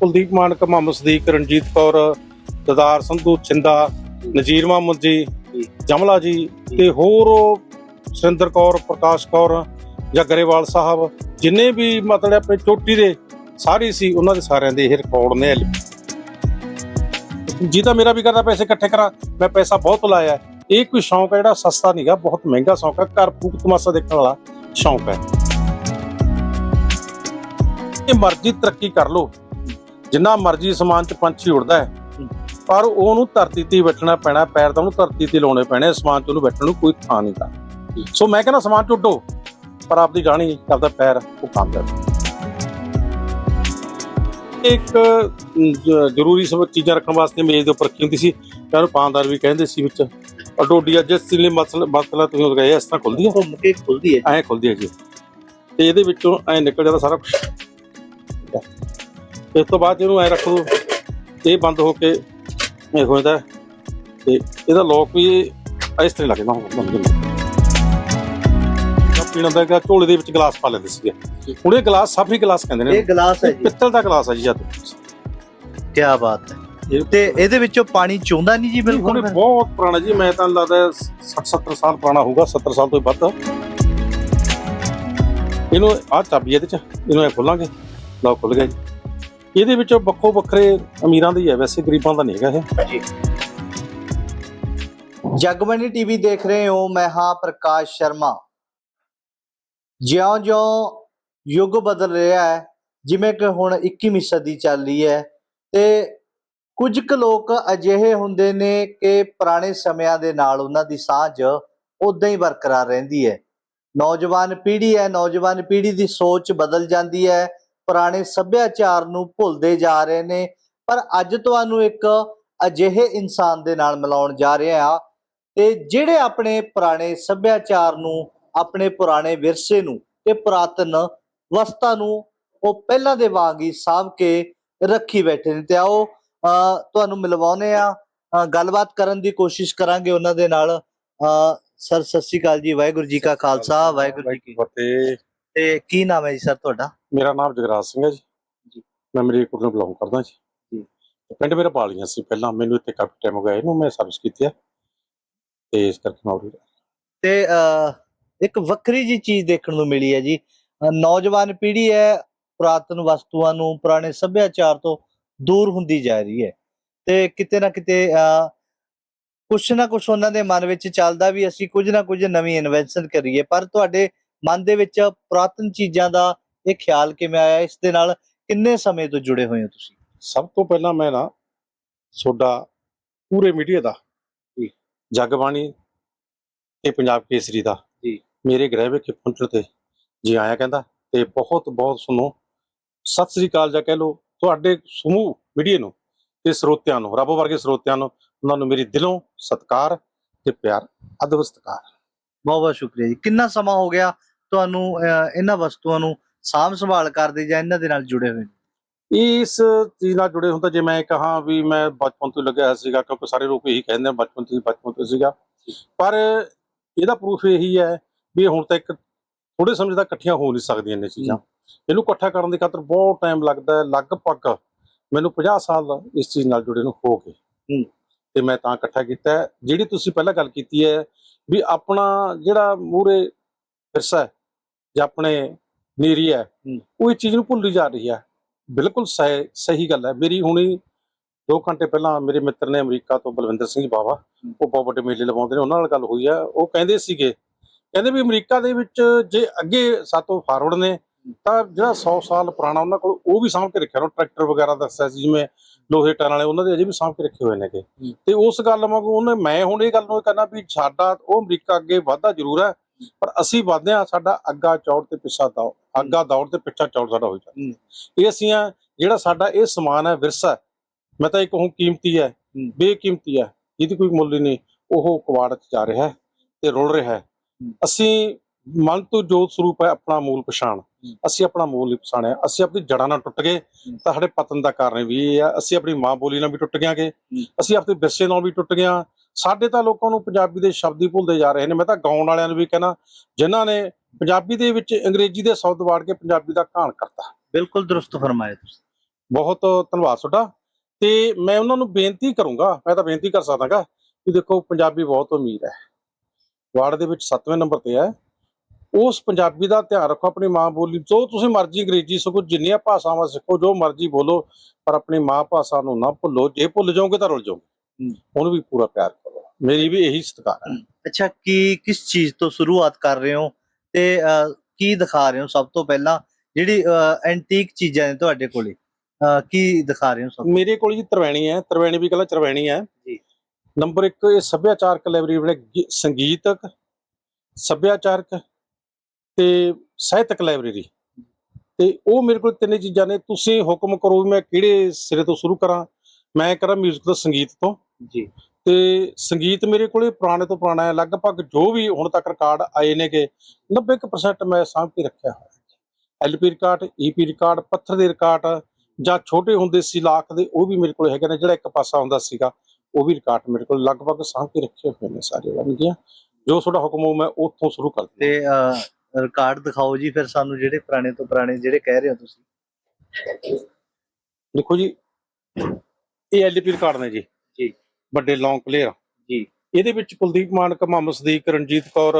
ਕੁਲਦੀਪ ਮਾਨਕ ਮੁਹੰਮਦ ਸਦੀਕ ਰਣਜੀਤ ਕੌਰ ਦਦਾਰ ਸੰਧੂ ਛਿੰਦਾ ਨਜੀਰ ਮੁਹੰਮਦ ਜੀ ਜਮਲਾ ਜੀ ਤੇ ਹੋਰ ਸੁਰਿੰਦਰ ਕੌਰ ਪ੍ਰਕਾਸ਼ ਕੌਰ ਜਾਂ ਗਰੇਵਾਲ ਸਾਹਿਬ ਜਿੰਨੇ ਵੀ ਮਤਲਬ ਆਪਣੇ ਚੋਟੀ ਦੇ ਸਾਰੇ ਸੀ ਉਹਨਾਂ ਦੇ ਸਾਰਿਆਂ ਦੇ ਇਹ ਰਿਕਾਰਡ ਨੇ ਜੀ ਤਾਂ ਮੇਰਾ ਵੀ ਕਰਦਾ ਪੈਸੇ ਇਕੱਠੇ ਕਰਾਂ ਮੈਂ ਪੈਸਾ ਬਹੁਤ ਲਾਇਆ। ਇਹ ਕੋਈ ਸ਼ੌਂਕ ਹੈ ਜਿਹੜਾ ਸਸਤਾ ਨਹੀਂਗਾ ਬਹੁਤ ਮਹਿੰਗਾ ਸ਼ੌਂਕ ਹੈ ਘਰ ਫੂਕ ਤਮਾਸ਼ਾ ਦੇਖਣ ਵਾਲਾ ਸ਼ੌਂਕ ਹੈ ਇਹ ਮਰਜ਼ੀ ਤਰੱਕੀ ਕਰ ਲੋ ਜਿੰਨਾ ਮਰਜ਼ੀ ਸਮਾਨ ਚ ਪੰਛੀ ਉੜਦਾ ਹੈ ਪਰ ਉਹਨੂੰ ਧਰਤੀ ਤੇ ਬੈਠਣਾ ਪੈਣਾ ਪੈਰ ਤਾਂ ਉਹਨੂੰ ਧਰਤੀ ਤੇ ਲਾਉਣੇ ਪੈਣੇ ਅਸਮਾਨ ਚ ਉਹਨੂੰ ਬੈਠਣ ਨੂੰ ਕੋਈ ਥਾਂ ਨਹੀਂ ਦਾ ਸੋ ਮੈਂ ਕਹਿੰਦਾ ਸਮਾਨ ਚ ਉੱਡੋ ਪਰ ਆਪਦੀ ਜਾਣੀ ਆਪਦਾ ਪੈਰ ਉਹ ਕੰਮ ਕਰ ਇੱਕ ਜ਼ਰੂਰੀ ਸਭ ਚੀਜ਼ਾਂ ਰੱਖਣ ਵਾਸਤੇ ਮੇਜ਼ ਦੇ ਉੱਪਰ ਰੱਖੀ ਹੁੰਦੀ ਸੀ ਉਹਨੂੰ ਪਾਂਦਾਰ ਵੀ ਕਹਿੰਦੇ ਸੀ ਵਿੱਚ। ਅਡੋਡੀਆ ਜਿਸ ਲਈ ਮਸਲ ਮਸਲਾ ਤੁਸੀਂ ਉਹ ਗਏ ਇਸ ਤਰ੍ਹਾਂ ਖੁੱਲਦੀ ਹੈ ਘੁੰਮ ਕੇ ਖੁੱਲਦੀ ਹੈ ਐਂ ਖੁੱਲਦੀ ਹੈ ਜੀ। ਤੇ ਇਹਦੇ ਵਿੱਚੋਂ ਐਂ ਨਿਕਲ ਜਾਂਦਾ ਸਾਰਾ ਕੁਝ ਇਸ ਤੋਂ ਬਾਅਦ ਇਹਨੂੰ ਐਂ ਰੱਖ ਦੋ ਇਹ ਬੰਦ ਹੋ ਕੇ ਇਹ ਹੋ ਜਾਂਦਾ। ਤੇ ਇਹਦਾ ਲੋਕ ਵੀ ਇਸ ਤਰ੍ਹਾਂ ਲੱਗਦਾ ਹੁਣ ਪੀਣਾ ਦਾ ਹੈਗਾ, ਝੋਲੇ ਦੇ ਵਿੱਚ ਗਲਾਸ ਪਾ ਲੈਂਦੇ ਸੀਗੇ। ਹੁਣ ਇਹ ਗਲਾਸ ਸਾਫੀ ਗਲਾਸ ਕਹਿੰਦੇ ਨੇ ਇਹ ਗਲਾਸ ਹੈ ਇਹ ਜੀ। ਪਿੱਤਲ ਦਾ ਗਲਾਸ ਹੈ ਜੀ ਜਦ ਕੀ ਬਾਤ ਹੈ। ਤੇ ਇਹਦੇ ਵਿੱਚੋਂ ਪਾਣੀ ਚੋਂਦਾ ਨਹੀਂ ਜੀ ਬਿਲਕੁਲ? ਇਹ ਬਹੁਤ ਪੁਰਾਣਾ ਜੀ ਮੈਂ ਤਾਂ ਲੱਗਦਾ 60 70 ਸਾਲ ਪੁਰਾਣਾ ਹੋਊਗਾ 70 ਸਾਲ ਤੋਂ ਵੱਧ। ਇਹਨੂੰ ਆਹ ਚਾਬੀ ਇਹਦੇ ਚ ਇਹਨੂੰ ਐ ਖੋਲਾਂਗੇ। ਲਓ ਖੁੱਲ ਗਿਆ ਜੀ। ਇਹਦੇ ਵਿੱਚ ਵੱਖੋ ਵੱਖਰੇ ਅਮੀਰਾਂ ਦੀ ਹੈ ਵੈਸੇ ਗਰੀਬਾਂ ਦਾ ਨਹੀਂ ਹੈਗਾ ਇਹ। ਜਗਮਨੀ ਟੀਵੀ ਦੇਖ ਰਹੇ ਹੋ ਮੈਂ ਹਾਂ ਪ੍ਰਕਾਸ਼ ਸ਼ਰਮਾ। ਜਿਉਂ-ਜਿਉਂ ਯੁੱਗ ਬਦਲ ਰਿਹਾ ਹੈ, ਜਿਵੇਂ ਕਿ ਹੁਣ 21ਵੀਂ ਸਦੀ ਚੱਲ ਰਹੀ ਹੈ ਤੇ ਕੁਝ ਕੁ ਲੋਕ ਅਜਿਹੇ ਹੁੰਦੇ ਨੇ ਕਿ ਪੁਰਾਣੇ ਸਮਿਆਂ ਦੇ ਨਾਲ ਉਹਨਾਂ ਦੀ ਸਾਂਝ ਉਦਾਂ ਹੀ ਬਰਕਰਾਰ ਰਹਿੰਦੀ ਹੈ। ਨੌਜਵਾਨ ਪੀੜ੍ਹੀ ਹੈ, ਨੌਜਵਾਨ ਪੀੜ੍ਹੀ ਦੀ ਸੋਚ ਬਦਲ ਜਾਂਦੀ ਹੈ ਪੁਰਾਣੇ ਸੱਭਿਆਚਾਰ ਨੂੰ ਭੁੱਲਦੇ ਜਾ ਰਹੇ ਨੇ ਪਰ ਅੱਜ ਤੁਹਾਨੂੰ ਇੱਕ ਅਜਿਹੇ ਇਨਸਾਨ ਦੇ ਨਾਲ ਮਿਲਾਉਣ ਜਾ ਰਹੇ ਹਾਂ ਤੇ ਜਿਹੜੇ ਆਪਣੇ ਪੁਰਾਣੇ ਸੱਭਿਆਚਾਰ ਨੂੰ ਆਪਣੇ ਪੁਰਾਣੇ ਵਿਰਸੇ ਨੂੰ ਤੇ ਪੁਰਾਤਨ ਵਸਤਾਂ ਨੂੰ ਉਹ ਪਹਿਲਾਂ ਦੇ ਵਾਂਗ ਹੀ ਸਾਂਭ ਕੇ ਰੱਖੀ ਬੈਠੇ ਨੇ ਤੇ ਆਓ ਤੁਹਾਨੂੰ ਮਿਲਵਾਉਨੇ ਆ ਗੱਲਬਾਤ ਕਰਨ ਦੀ ਕੋਸ਼ਿਸ਼ ਕਰਾਂਗੇ ਉਹਨਾਂ ਦੇ ਨਾਲ। ਸਰ ਸਤਿ ਸ਼੍ਰੀ ਅਕਾਲ ਜੀ ਵਾਹਿਗੁਰੂ ਜੀ ਕਾ ਖਾਲਸਾ ਵਾਹਿਗੁਰੂ ਜੀ ਕੀ ਫਤਿਹ। ਤੇ ਕੀ ਨਾਮ ਹੈ ਜੀ ਸਰ ਤੁਹਾਡਾ? ਮੇਰਾ ਨਾਮ ਜਗਰਾਜ ਸਿੰਘ ਹੈ ਜੀ। ਮੈਂ ਮਰੀਕੋਟ ਨੂੰ ਬਿਲੋਂਗ ਕਰਦਾ ਜੀ। ਪਿੰਡ ਮੇਰਾ ਬਾਲੀਆਂ ਸੀ। ਪਹਿਲਾਂ ਮੈਨੂੰ ਇੱਥੇ ਕਾਫੀ ਟਾਈਮ ਹੋ ਗਿਆ ਇਹਨੂੰ ਮੈਂ ਸਰਵਿਸ ਕੀਤੀ ਹੈ ਤੇ ਇਸ ਕਰਕੇ ਮੈਂ ਉਰੇ ਤੇ ਇੱਕ ਵੱਖਰੀ ਜੀ ਚੀਜ਼ ਦੇਖਣ ਨੂੰ ਮਿਲੀ ਹੈ ਜੀ। ਨੌਜਵਾਨ ਪੀੜ੍ਹੀ ਹੈ ਪੁਰਾਤਨ ਵਸਤੂਆਂ ਨੂੰ ਪੁਰਾਣੇ ਸੱਭਿਆਚਾਰ ਤੋਂ ਦੂਰ ਹੁੰਦੀ ਜਾ ਰਹੀ ਹੈ। ਤੇ ਕਿਤੇ ਨਾ ਕਿਤੇ ਕੁਛ ਨਾ ਕੁਛ ਉਹਨਾਂ ਦੇ ਮਨ ਵਿੱਚ ਚੱਲਦਾ ਵੀ ਅਸੀਂ ਕੁਝ ਨਾ ਕੁਝ ਨਵੀਂ ਇਨਵੈਂਸ਼ਨ ਕਰੀਏ। ਪਰ ਤੁਹਾਡੇ ਮਨ ਦੇ ਵਿੱਚ ਪੁਰਾਤਨ ਚੀਜ਼ਾਂ ਦਾ ਇਹ ਖਿਆਲ ਕਿਵੇਂ ਆਇਆ? ਇਸ ਦੇ ਨਾਲ ਕਿੰਨੇ ਸਮੇਂ ਤੋਂ ਜੁੜੇ ਹੋਏ ਹੋ ਤੁਸੀਂ? ਸਭ ਤੋਂ ਪਹਿਲਾਂ ਮੈਂ ਨਾ ਤੁਹਾਡਾ ਪੂਰੇ ਮੀਡੀਆ ਦਾ ਜੀ। ਜਗਬਾਣੀ ਤੇ ਪੰਜਾਬ ਕੇਸਰੀ ਦਾ ਜੀ। ਮੇਰੇ ਗ੍ਰਹਿ ਵਿਖੇ ਪਹੁੰਚਣ ਤੇ ਜੀ ਆਇਆ ਕਹਿੰਦਾ ਤੇ ਬਹੁਤ ਬਹੁਤ ਸੁਣੋ। ਸਤਿ ਸ੍ਰੀ ਅਕਾਲ ਜਾਂ ਕਹਿ ਲਓ ਤੁਹਾਡੇ ਸਮੂਹ ਮੀਡੀਆ ਨੂੰ ਤੇ ਸਰੋਤਿਆਂ ਨੂੰ ਰੱਬ ਵਰਗੇ ਸਰੋਤਿਆਂ ਨੂੰ ਉਹਨਾਂ ਨੂੰ ਮੇਰੀ ਦਿਲੋਂ ਸਤਿਕਾਰ ਤੇ ਪਿਆਰ ਅਦਬ ਸਤਿਕਾਰ। ਬਹੁਤ ਬਹੁਤ ਸ਼ੁਕਰੀਆ ਜੀ। ਕਿੰਨਾ ਸਮਾਂ ਹੋ ਗਿਆ ਤੁਹਾਨੂੰ ਇਹਨਾਂ ਵਸਤੂਆਂ ਨੂੰ ਸਾਂਭ ਸੰਭਾਲ ਕਰਦੇ ਜਾਂ ਇਹਨਾਂ ਦੇ ਨਾਲ ਜੁੜੇ ਹੋਏ ਇਸ ਚੀਜ਼ ਨਾਲ ਜੁੜੇ ਹੁੰਦਾ ਜੇ ਮੈਂ ਕਹਾਂ ਵੀ ਮੈਂ ਬਚਪਨ ਤੋਂ ਲੱਗਿਆ ਸੀਗਾ ਕਿਉਂਕਿ ਸਾਰੇ ਲੋਕ ਇਹੀ ਕਹਿੰਦੇ ਆ ਬਚਪਨ ਤੋਂ ਹੀ ਬਚਪਨ ਤੋਂ ਸੀਗਾ। ਪਰ ਇਹਦਾ ਪ੍ਰੂਫ ਇਹੀ ਹੈ ਵੀ ਹੁਣ ਤੱਕ ਥੋੜੇ ਸਮੇਂ ਤੱਕ ਇਕੱਠੀਆਂ ਹੋ ਨਹੀਂ ਸਕਦੀਆਂ ਨੇ ਚੀਜ਼ਾਂ। ਇਹਨੂੰ ਇਕੱਠਾ ਕਰਨ ਦੀ ਖਾਤਰ ਬਹੁਤ ਟਾਈਮ ਲੱਗਦਾ ਹੈ ਲਗਭਗ ਮੈਨੂੰ 50 ਸਾਲ ਇਸ ਚੀਜ਼ ਨਾਲ ਜੁੜੇ ਨੂੰ ਹੋ ਗਏ। ਤੇ ਮੈਂ ਤਾਂ ਇਕੱਠਾ ਕੀਤਾ ਜਿਹੜੀ ਤੁਸੀਂ ਪਹਿਲਾਂ ਗੱਲ ਕੀਤੀ ਹੈ ਵੀ ਆਪਣਾ ਜਿਹੜਾ ਮੂਰੇ ਵਿਰਸਾ ਜਾਂ ਆਪਣੇ ਨੀਰੀ ਹੈ। ਉਹ ਇਹ ਚੀਜ਼ ਨੂੰ ਭੁੱਲੀ ਜਾ ਰਹੀ ਹੈ। ਬਿਲਕੁਲ ਸਹੀ ਗੱਲ ਹੈ। ਮੇਰੀ ਹੁਣੀ 2 ਘੰਟੇ ਪਹਿਲਾਂ ਮੇਰੇ ਮਿੱਤਰ ਨੇ ਅਮਰੀਕਾ ਤੋਂ ਬਲਵਿੰਦਰ ਸਿੰਘ ਬਾਵਾ ਉਹ ਬਹੁਤ ਵੱਡੇ ਮੇਲੇ ਲਵਾਉਂਦੇ ਨੇ ਉਹਨਾਂ ਨਾਲ ਗੱਲ ਹੋਈ ਆ ਉਹ ਕਹਿੰਦੇ ਸੀਗੇ ਕਹਿੰਦੇ ਵੀ ਅਮਰੀਕਾ ਦੇ ਵਿੱਚ ਜੇ ਅੱਗੇ ਸਾਤੋਂ ਫਾਰਵਰਡ ਨੇ ਤਾਂ ਜਿਹੜਾ 100 ਸਾਲ ਪੁਰਾਣਾ ਉਹਨਾਂ ਕੋਲ ਉਹ ਵੀ ਸਾਂਭ ਕੇ ਰੱਖਿਆ। ਉਹ ਟਰੈਕਟਰ ਵਗੈਰਾ ਦੱਸਿਆ ਸੀ ਜਿਵੇਂ ਲੋਹੇ ਟਨ ਵਾਲੇ ਉਹਨਾਂ ਦੇ ਅਜੇ ਵੀ ਸਾਂਭ ਕੇ ਰੱਖੇ ਹੋਏ ਨੇਗੇ ਤੇ ਉਸ ਗੱਲ ਵਾਂਗੂ ਉਹਨੇ ਮੈਂ ਹੁਣ ਇਹ ਗੱਲ ਨੂੰ ਕਹਿੰਦਾ ਵੀ ਸਾਡਾ ਉਹ ਅਮਰੀਕਾ ਅੱਗੇ ਵਾਧਾ ਜ਼ਰੂਰ ਹੈ। ਪਰ ਅਸੀਂ ਵਧਦੇ ਆ ਸਾਡਾ ਅੱਗਾ ਚੌੜ ਤੇ ਪਿੱਛਾ ਦੌੜ ਅੱਗਾ ਦੌੜ ਤੇ ਪਿੱਛਾ ਚੌੜ ਸਾਡਾ ਹੋ ਜਾਂਦਾ। ਇਹ ਅਸੀਂ ਆ ਜਿਹੜਾ ਸਾਡਾ ਇਹ ਸਮਾਨ ਹੈ ਵਿਰਸਾ ਮੈਂ ਤਾਂ ਇਹ ਕਹੂੰ ਕੀਮਤੀ ਹੈ। ਬੇਕੀਮਤੀ ਹੈ ਇਹਦੀ ਕੋਈ ਮੁੱਲ ਨਹੀਂ ਉਹ ਕਵਾੜ ਚ ਜਾ ਰਿਹਾ ਹੈ ਤੇ ਰੁਲ ਰਿਹਾ। ਹੈ। ਅਸੀਂ ਮਨ ਤੋਂ ਜੋਤ ਸਰੂਪ ਹੈ ਆਪਣਾ ਮੂਲ ਪਛਾਣ। ਅਸੀਂ ਆਪਣਾ ਮੂਲ ਨਹੀਂ ਪਛਾਣਿਆ ਅਸੀਂ ਆਪਣੀ ਜੜ੍ਹਾਂ ਨਾਲ ਟੁੱਟ ਗਏ ਤਾਂ ਸਾਡੇ ਪਤਨ ਦਾ ਕਾਰਨ ਵੀ ਇਹ ਆ ਅਸੀਂ ਆਪਣੀ ਮਾਂ ਬੋਲੀ ਨਾਲ ਵੀ ਟੁੱਟ ਗਿਆਂਗੇ। ਅਸੀਂ ਆਪਣੇ ਵਿਰਸੇ ਨਾਲ ਵੀ ਟੁੱਟ ਗਿਆ ਸਾਡੇ ਤਾਂ ਲੋਕਾਂ ਨੂੰ ਪੰਜਾਬੀ ਦੇ ਸ਼ਬਦ ਹੀ ਭੁੱਲਦੇ ਜਾ ਰਹੇ ਨੇ। ਮੈਂ ਤਾਂ ਗਾਉਣ ਵਾਲਿਆਂ ਨੂੰ ਵੀ ਕਹਿਣਾ ਜਿਨ੍ਹਾਂ ਨੇ ਪੰਜਾਬੀ ਦੇ ਵਿੱਚ ਅੰਗਰੇਜ਼ੀ ਦੇ ਸ਼ਬਦ ਵਾੜ ਕੇ ਪੰਜਾਬੀ ਦਾ ਘਾਣ ਕਰਤਾ। ਬਿਲਕੁਲ ਦਰੁਸਤ ਫਰਮਾਇਆ ਤੁਸੀਂ। ਬਹੁਤ ਧੰਨਵਾਦ ਤੁਹਾਡਾ। ਤੇ ਮੈਂ ਉਹਨਾਂ ਨੂੰ ਬੇਨਤੀ ਕਰੂੰਗਾ ਮੈਂ ਤਾਂ ਬੇਨਤੀ ਕਰ ਸਕਦਾਗਾ ਕਿ ਦੇਖੋ ਪੰਜਾਬੀ ਬਹੁਤ ਅਮੀਰ ਹੈ। ਵਾਰਡ ਦੇ ਵਿੱਚ 7ਵੇਂ ਨੰਬਰ ਤੇ ਹੈ। ਉਸ ਪੰਜਾਬੀ ਦਾ ਧਿਆਨ ਰੱਖੋ ਆਪਣੀ ਮਾਂ ਬੋਲੀ ਜੋ ਤੁਸੀਂ ਮਰਜ਼ੀ ਅੰਗਰੇਜ਼ੀ ਸਿੱਖੋ ਜਿੰਨੀਆਂ ਭਾਸ਼ਾਵਾਂ ਸਿੱਖੋ ਜੋ ਮਰਜ਼ੀ ਬੋਲੋ ਪਰ ਆਪਣੀ ਮਾਂ ਭਾਸ਼ਾ ਨੂੰ ਨਾ ਭੁੱਲੋ। ਜੇ ਭੁੱਲ ਜਾਓਗੇ ਤਾਂ ਰੁੱਲ ਜਾਓਗੇ। ਉਹਨੂੰ ਵੀ ਪੂਰਾ ਪਿਆਰ ਕਰੋ। ਮੇਰੀ ਵੀ ਇਹੀ ਸਤਿਕਾਰ ਹੈ। ਅੱਛਾ ਕੀ ਕਿਸ ਚੀਜ਼ ਤੋਂ ਸ਼ੁਰੂਆਤ ਕਰ ਰਹੇ ਹੋ? ਤੇ ਅਹ, ਕੀ ਦਿਖਾ ਰਹੇ ਹੋ ਸਭ ਤੋਂ ਪਹਿਲਾਂ? ਜਿਹੜੀ ਐਂਟੀਕ ਚੀਜ਼ਾਂ ਨੇ ਤੁਹਾਡੇ ਕੋਲੇ ਅਹ, ਕੀ ਦਿਖਾ ਰਹੇ ਹੋ ਸਭ ਮੇਰੇ ਕੋਲ ਜੀ ਤਰਵੈਣੀ ਹੈ। ਤਰਵੈਣੀ ਵੀ ਕਹਿੰਦਾ ਚਰਵੈਣੀ ਹੈ। ਜੀ। ਨੰਬਰ 1 ਇਹ ਸੱਭਿਆਚਾਰਕ ਲਾਇਬ੍ਰੇਰੀ ਬਣੇ ਗੀ- ਸੰਗੀਤਕ ਸੱਭਿਆਚਾਰਕ ਤੇ ਸਾਹਿਤਕ ਲਾਇਬ੍ਰੇਰੀ ਤੇ ਉਹ ਮੇਰੇ ਕੋਲ ਤਿੰਨੇ ਚੀਜ਼ਾਂ ਨੇ। ਤੁਸੀਂ ਹੁਕਮ ਕਰੋ ਵੀ ਮੈਂ ਕਿਹੜੇ ਸਿਰੇ ਤੋਂ ਸ਼ੁਰੂ ਕਰਾਂ। ਮੈਂ ਕਰਾਂ 뮤직 ਤੋਂ ਸੰਗੀਤ ਤੋਂ। ਜੀ। ਤੇ ਸੰਗੀਤ ਮੇਰੇ ਕੋਲੇ ਪੁਰਾਣੇ ਤੋਂ ਪੁਰਾਣਾ ਹੈ। ਲਗਭਗ ਜੋ ਵੀ ਹੁਣ ਤੱਕ ਰਿਕਾਰਡ ਆਏ ਨੇਗੇ 90% ਮੈਂ ਸਾਂਭ ਕੇ ਰੱਖਿਆ ਹੋਇਆ ਐਲਪੀ ਰਿਕਾਰਡ ਈਪੀ ਰਿਕਾਰਡ ਪੱਥਰ ਦੇ ਰਿਕਾਰਡ ਜਾਂ ਛੋਟੇ ਹੁੰਦੇ ਸੀ ਲਾਖ ਦੇ ਉਹ ਵੀ ਮੇਰੇ ਕੋਲ ਹੈਗੇ ਨੇ। ਜਿਹੜਾ ਇੱਕ ਪਾਸਾ ਹੁੰਦਾ ਸੀਗਾ ਉਹ ਵੀ ਰਿਕਾਰਡ ਮੇਰੇ ਕੋਲ ਲਗਭਗ ਸਾਂਭ ਕੇ ਰੱਖੇ ਹੋਏ ਨੇ ਸਾਰੇ ਬਣ ਗਿਆ ਜੋ ਤੁਹਾਡਾ ਹੁਕਮ ਹੋ ਮੈਂ ਉੱਥੋਂ ਸ਼ੁਰੂ ਕਰ ਦਿੰਦਾ। ਤੇ ਰਿਕਾਰਡ ਦਿਖਾਓ ਜੀ ਫਿਰ ਸਾਨੂੰ ਜਿਹੜੇ ਪੁਰਾਣੇ ਤੋਂ ਪੁਰਾਣੇ ਜਿਹੜੇ ਕਹਿ ਰਹੇ ਹੋ ਤੁਸੀਂ। ਦੇਖੋ ਜੀ ਇਹ ਐਲਪੀ ਰਿਕਾਰਡ ਨੇ ਜੀ। ਵੱਡੇ ਲੌਂਗ ਪਲੇਅਰ ਜੀ। ਇਹਦੇ ਵਿੱਚ ਕੁਲਦੀਪ ਮਾਨਕ ਮੁਹੰਮਦ ਸਦੀਕ ਰਣਜੀਤ ਕੌਰ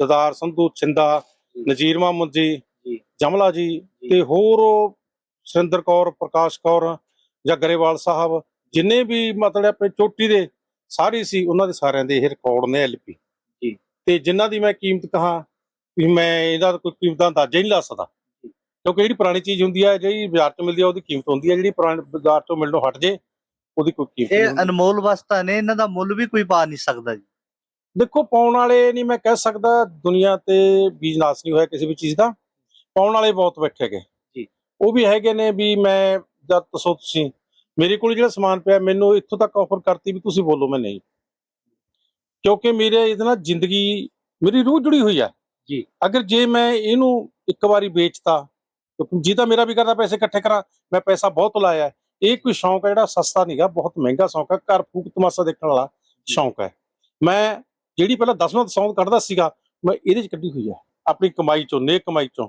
ਦਦਾਰ ਸੰਧੂ ਛਿੰਦਾ। ਨਜੀਰ ਮੁਹੰਮਦ ਜੀ ਜੀ। ਜਮਲਾ ਜੀ ਤੇ ਹੋਰ ਸੁਰਿੰਦਰ ਕੌਰ ਪ੍ਰਕਾਸ਼ ਕੌਰ ਜਾਂ ਗਰੇਵਾਲ ਸਾਹਿਬ ਜਿੰਨੇ ਵੀ ਮਤਲਬ ਆਪਣੇ ਚੋਟੀ ਦੇ ਸਾਰੇ ਸੀ ਉਹਨਾਂ ਦੇ ਸਾਰਿਆਂ ਦੇ ਇਹ ਰਿਕਾਰਡ ਨੇ ਐਲਪੀ ਜੀ। ਤੇ ਜਿਨ੍ਹਾਂ ਦੀ ਮੈਂ ਕੀਮਤ ਕਹਾ ਵੀ ਮੈਂ ਇਹਦਾ ਕੋਈ ਕੀਮਤ ਦਾ ਅੰਦਾਜ਼ਾ ਹੀ ਨਹੀਂ ਲਾ ਸਕਦਾ ਕਿਉਂਕਿ ਜਿਹੜੀ ਪੁਰਾਣੀ ਚੀਜ਼ ਹੁੰਦੀ ਹੈ ਜਿਹੜੀ ਬਾਜ਼ਾਰ 'ਚ ਮਿਲਦੀ ਹੈ ਉਹਦੀ ਕੀਮਤ ਹੁੰਦੀ ਹੈ ਜਿਹੜੀ ਪੁਰਾਣੇ ਬਾਜ਼ਾਰ 'ਚੋਂ ਮਿਲਣੋਂ ਹਟ ਜੇ ਉਹਦੀ ਕੋਈ ਕੀਮਤ ਨਹੀਂ ਇਹ ਹੁੰਦੀ। ਅਨਮੋਲ ਵਸਤਾਂ ਨੇ ਇਹਨਾਂ ਦਾ ਮੁੱਲ ਵੀ ਕੋਈ ਪਾ ਨਹੀਂ ਸਕਦਾ ਜੀ। ਦੇਖੋ ਪਾਉਣ ਵਾਲੇ ਨਹੀਂ ਮੈਂ ਕਹਿ ਸਕਦਾ ਦੁਨੀਆ ਤੇ ਬੀਜ ਨਾਸ ਨਹੀਂ ਹੋਇਆ ਕਿਸੇ ਵੀ ਚੀਜ਼ ਦਾ। ਪਾਉਣ ਵਾਲੇ ਬਹੁਤ ਬੈਠੇ ਗਏ ਜੀ। ਉਹ ਵੀ ਹੈਗੇ ਨੇ ਵੀ ਮੈਂ ਜਦ ਦੱਸੋ ਤੁਸੀਂ ਮੇਰੇ ਕੋਲ ਜਿਹੜਾ ਸਮਾਨ ਪਿਆ ਮੈਨੂੰ ਇੱਥੋਂ ਤੱਕ ਆਫਰ ਕਰਤੀ ਵੀ ਤੁਸੀਂ ਬੋਲੋ ਮੈਂ ਨਹੀਂ। ਕਿਉਂਕਿ ਮੇਰੇ ਇਹਦੇ ਨਾਲ ਜ਼ਿੰਦਗੀ ਮੇਰੀ ਰੂਹ ਜੁੜੀ ਹੋਈ ਹੈ ਜੀ। ਅਗਰ ਜੇ ਮੈਂ ਇਹਨੂੰ ਇੱਕ ਵਾਰੀ ਵੇਚਤਾ ਜੀ ਤਾਂ ਮੇਰਾ ਵੀ ਕਰਦਾ ਪੈਸੇ ਇਕੱਠੇ ਕਰਾਂ। ਮੈਂ ਪੈਸਾ ਬਹੁਤ ਲਾਇਆ। ਹੈ। ਇਹ ਕੋਈ ਸ਼ੌਂਕ ਹੈ ਜਿਹੜਾ ਸਸਤਾ ਨਹੀਂਗਾ ਬਹੁਤ ਮਹਿੰਗਾ ਸ਼ੌਂਕ ਹੈ ਘਰ ਫੂਕ ਤਮਾਸ਼ਾ ਦੇਖਣ ਵਾਲਾ ਸ਼ੌਂਕ ਹੈ ਮੈਂ ਜਿਹੜੀ ਪਹਿਲਾਂ 10ਵਾਂ ਸੌਂਗ ਕੱਢਦਾ ਸੀਗਾ ਮੈਂ ਇਹਦੇ ਚ ਕੱਢੀ ਹੋਈ ਹੈ ਆਪਣੀ ਕਮਾਈ ਚੋਂ ਨੇਕ ਕਮਾਈ ਚੋਂ।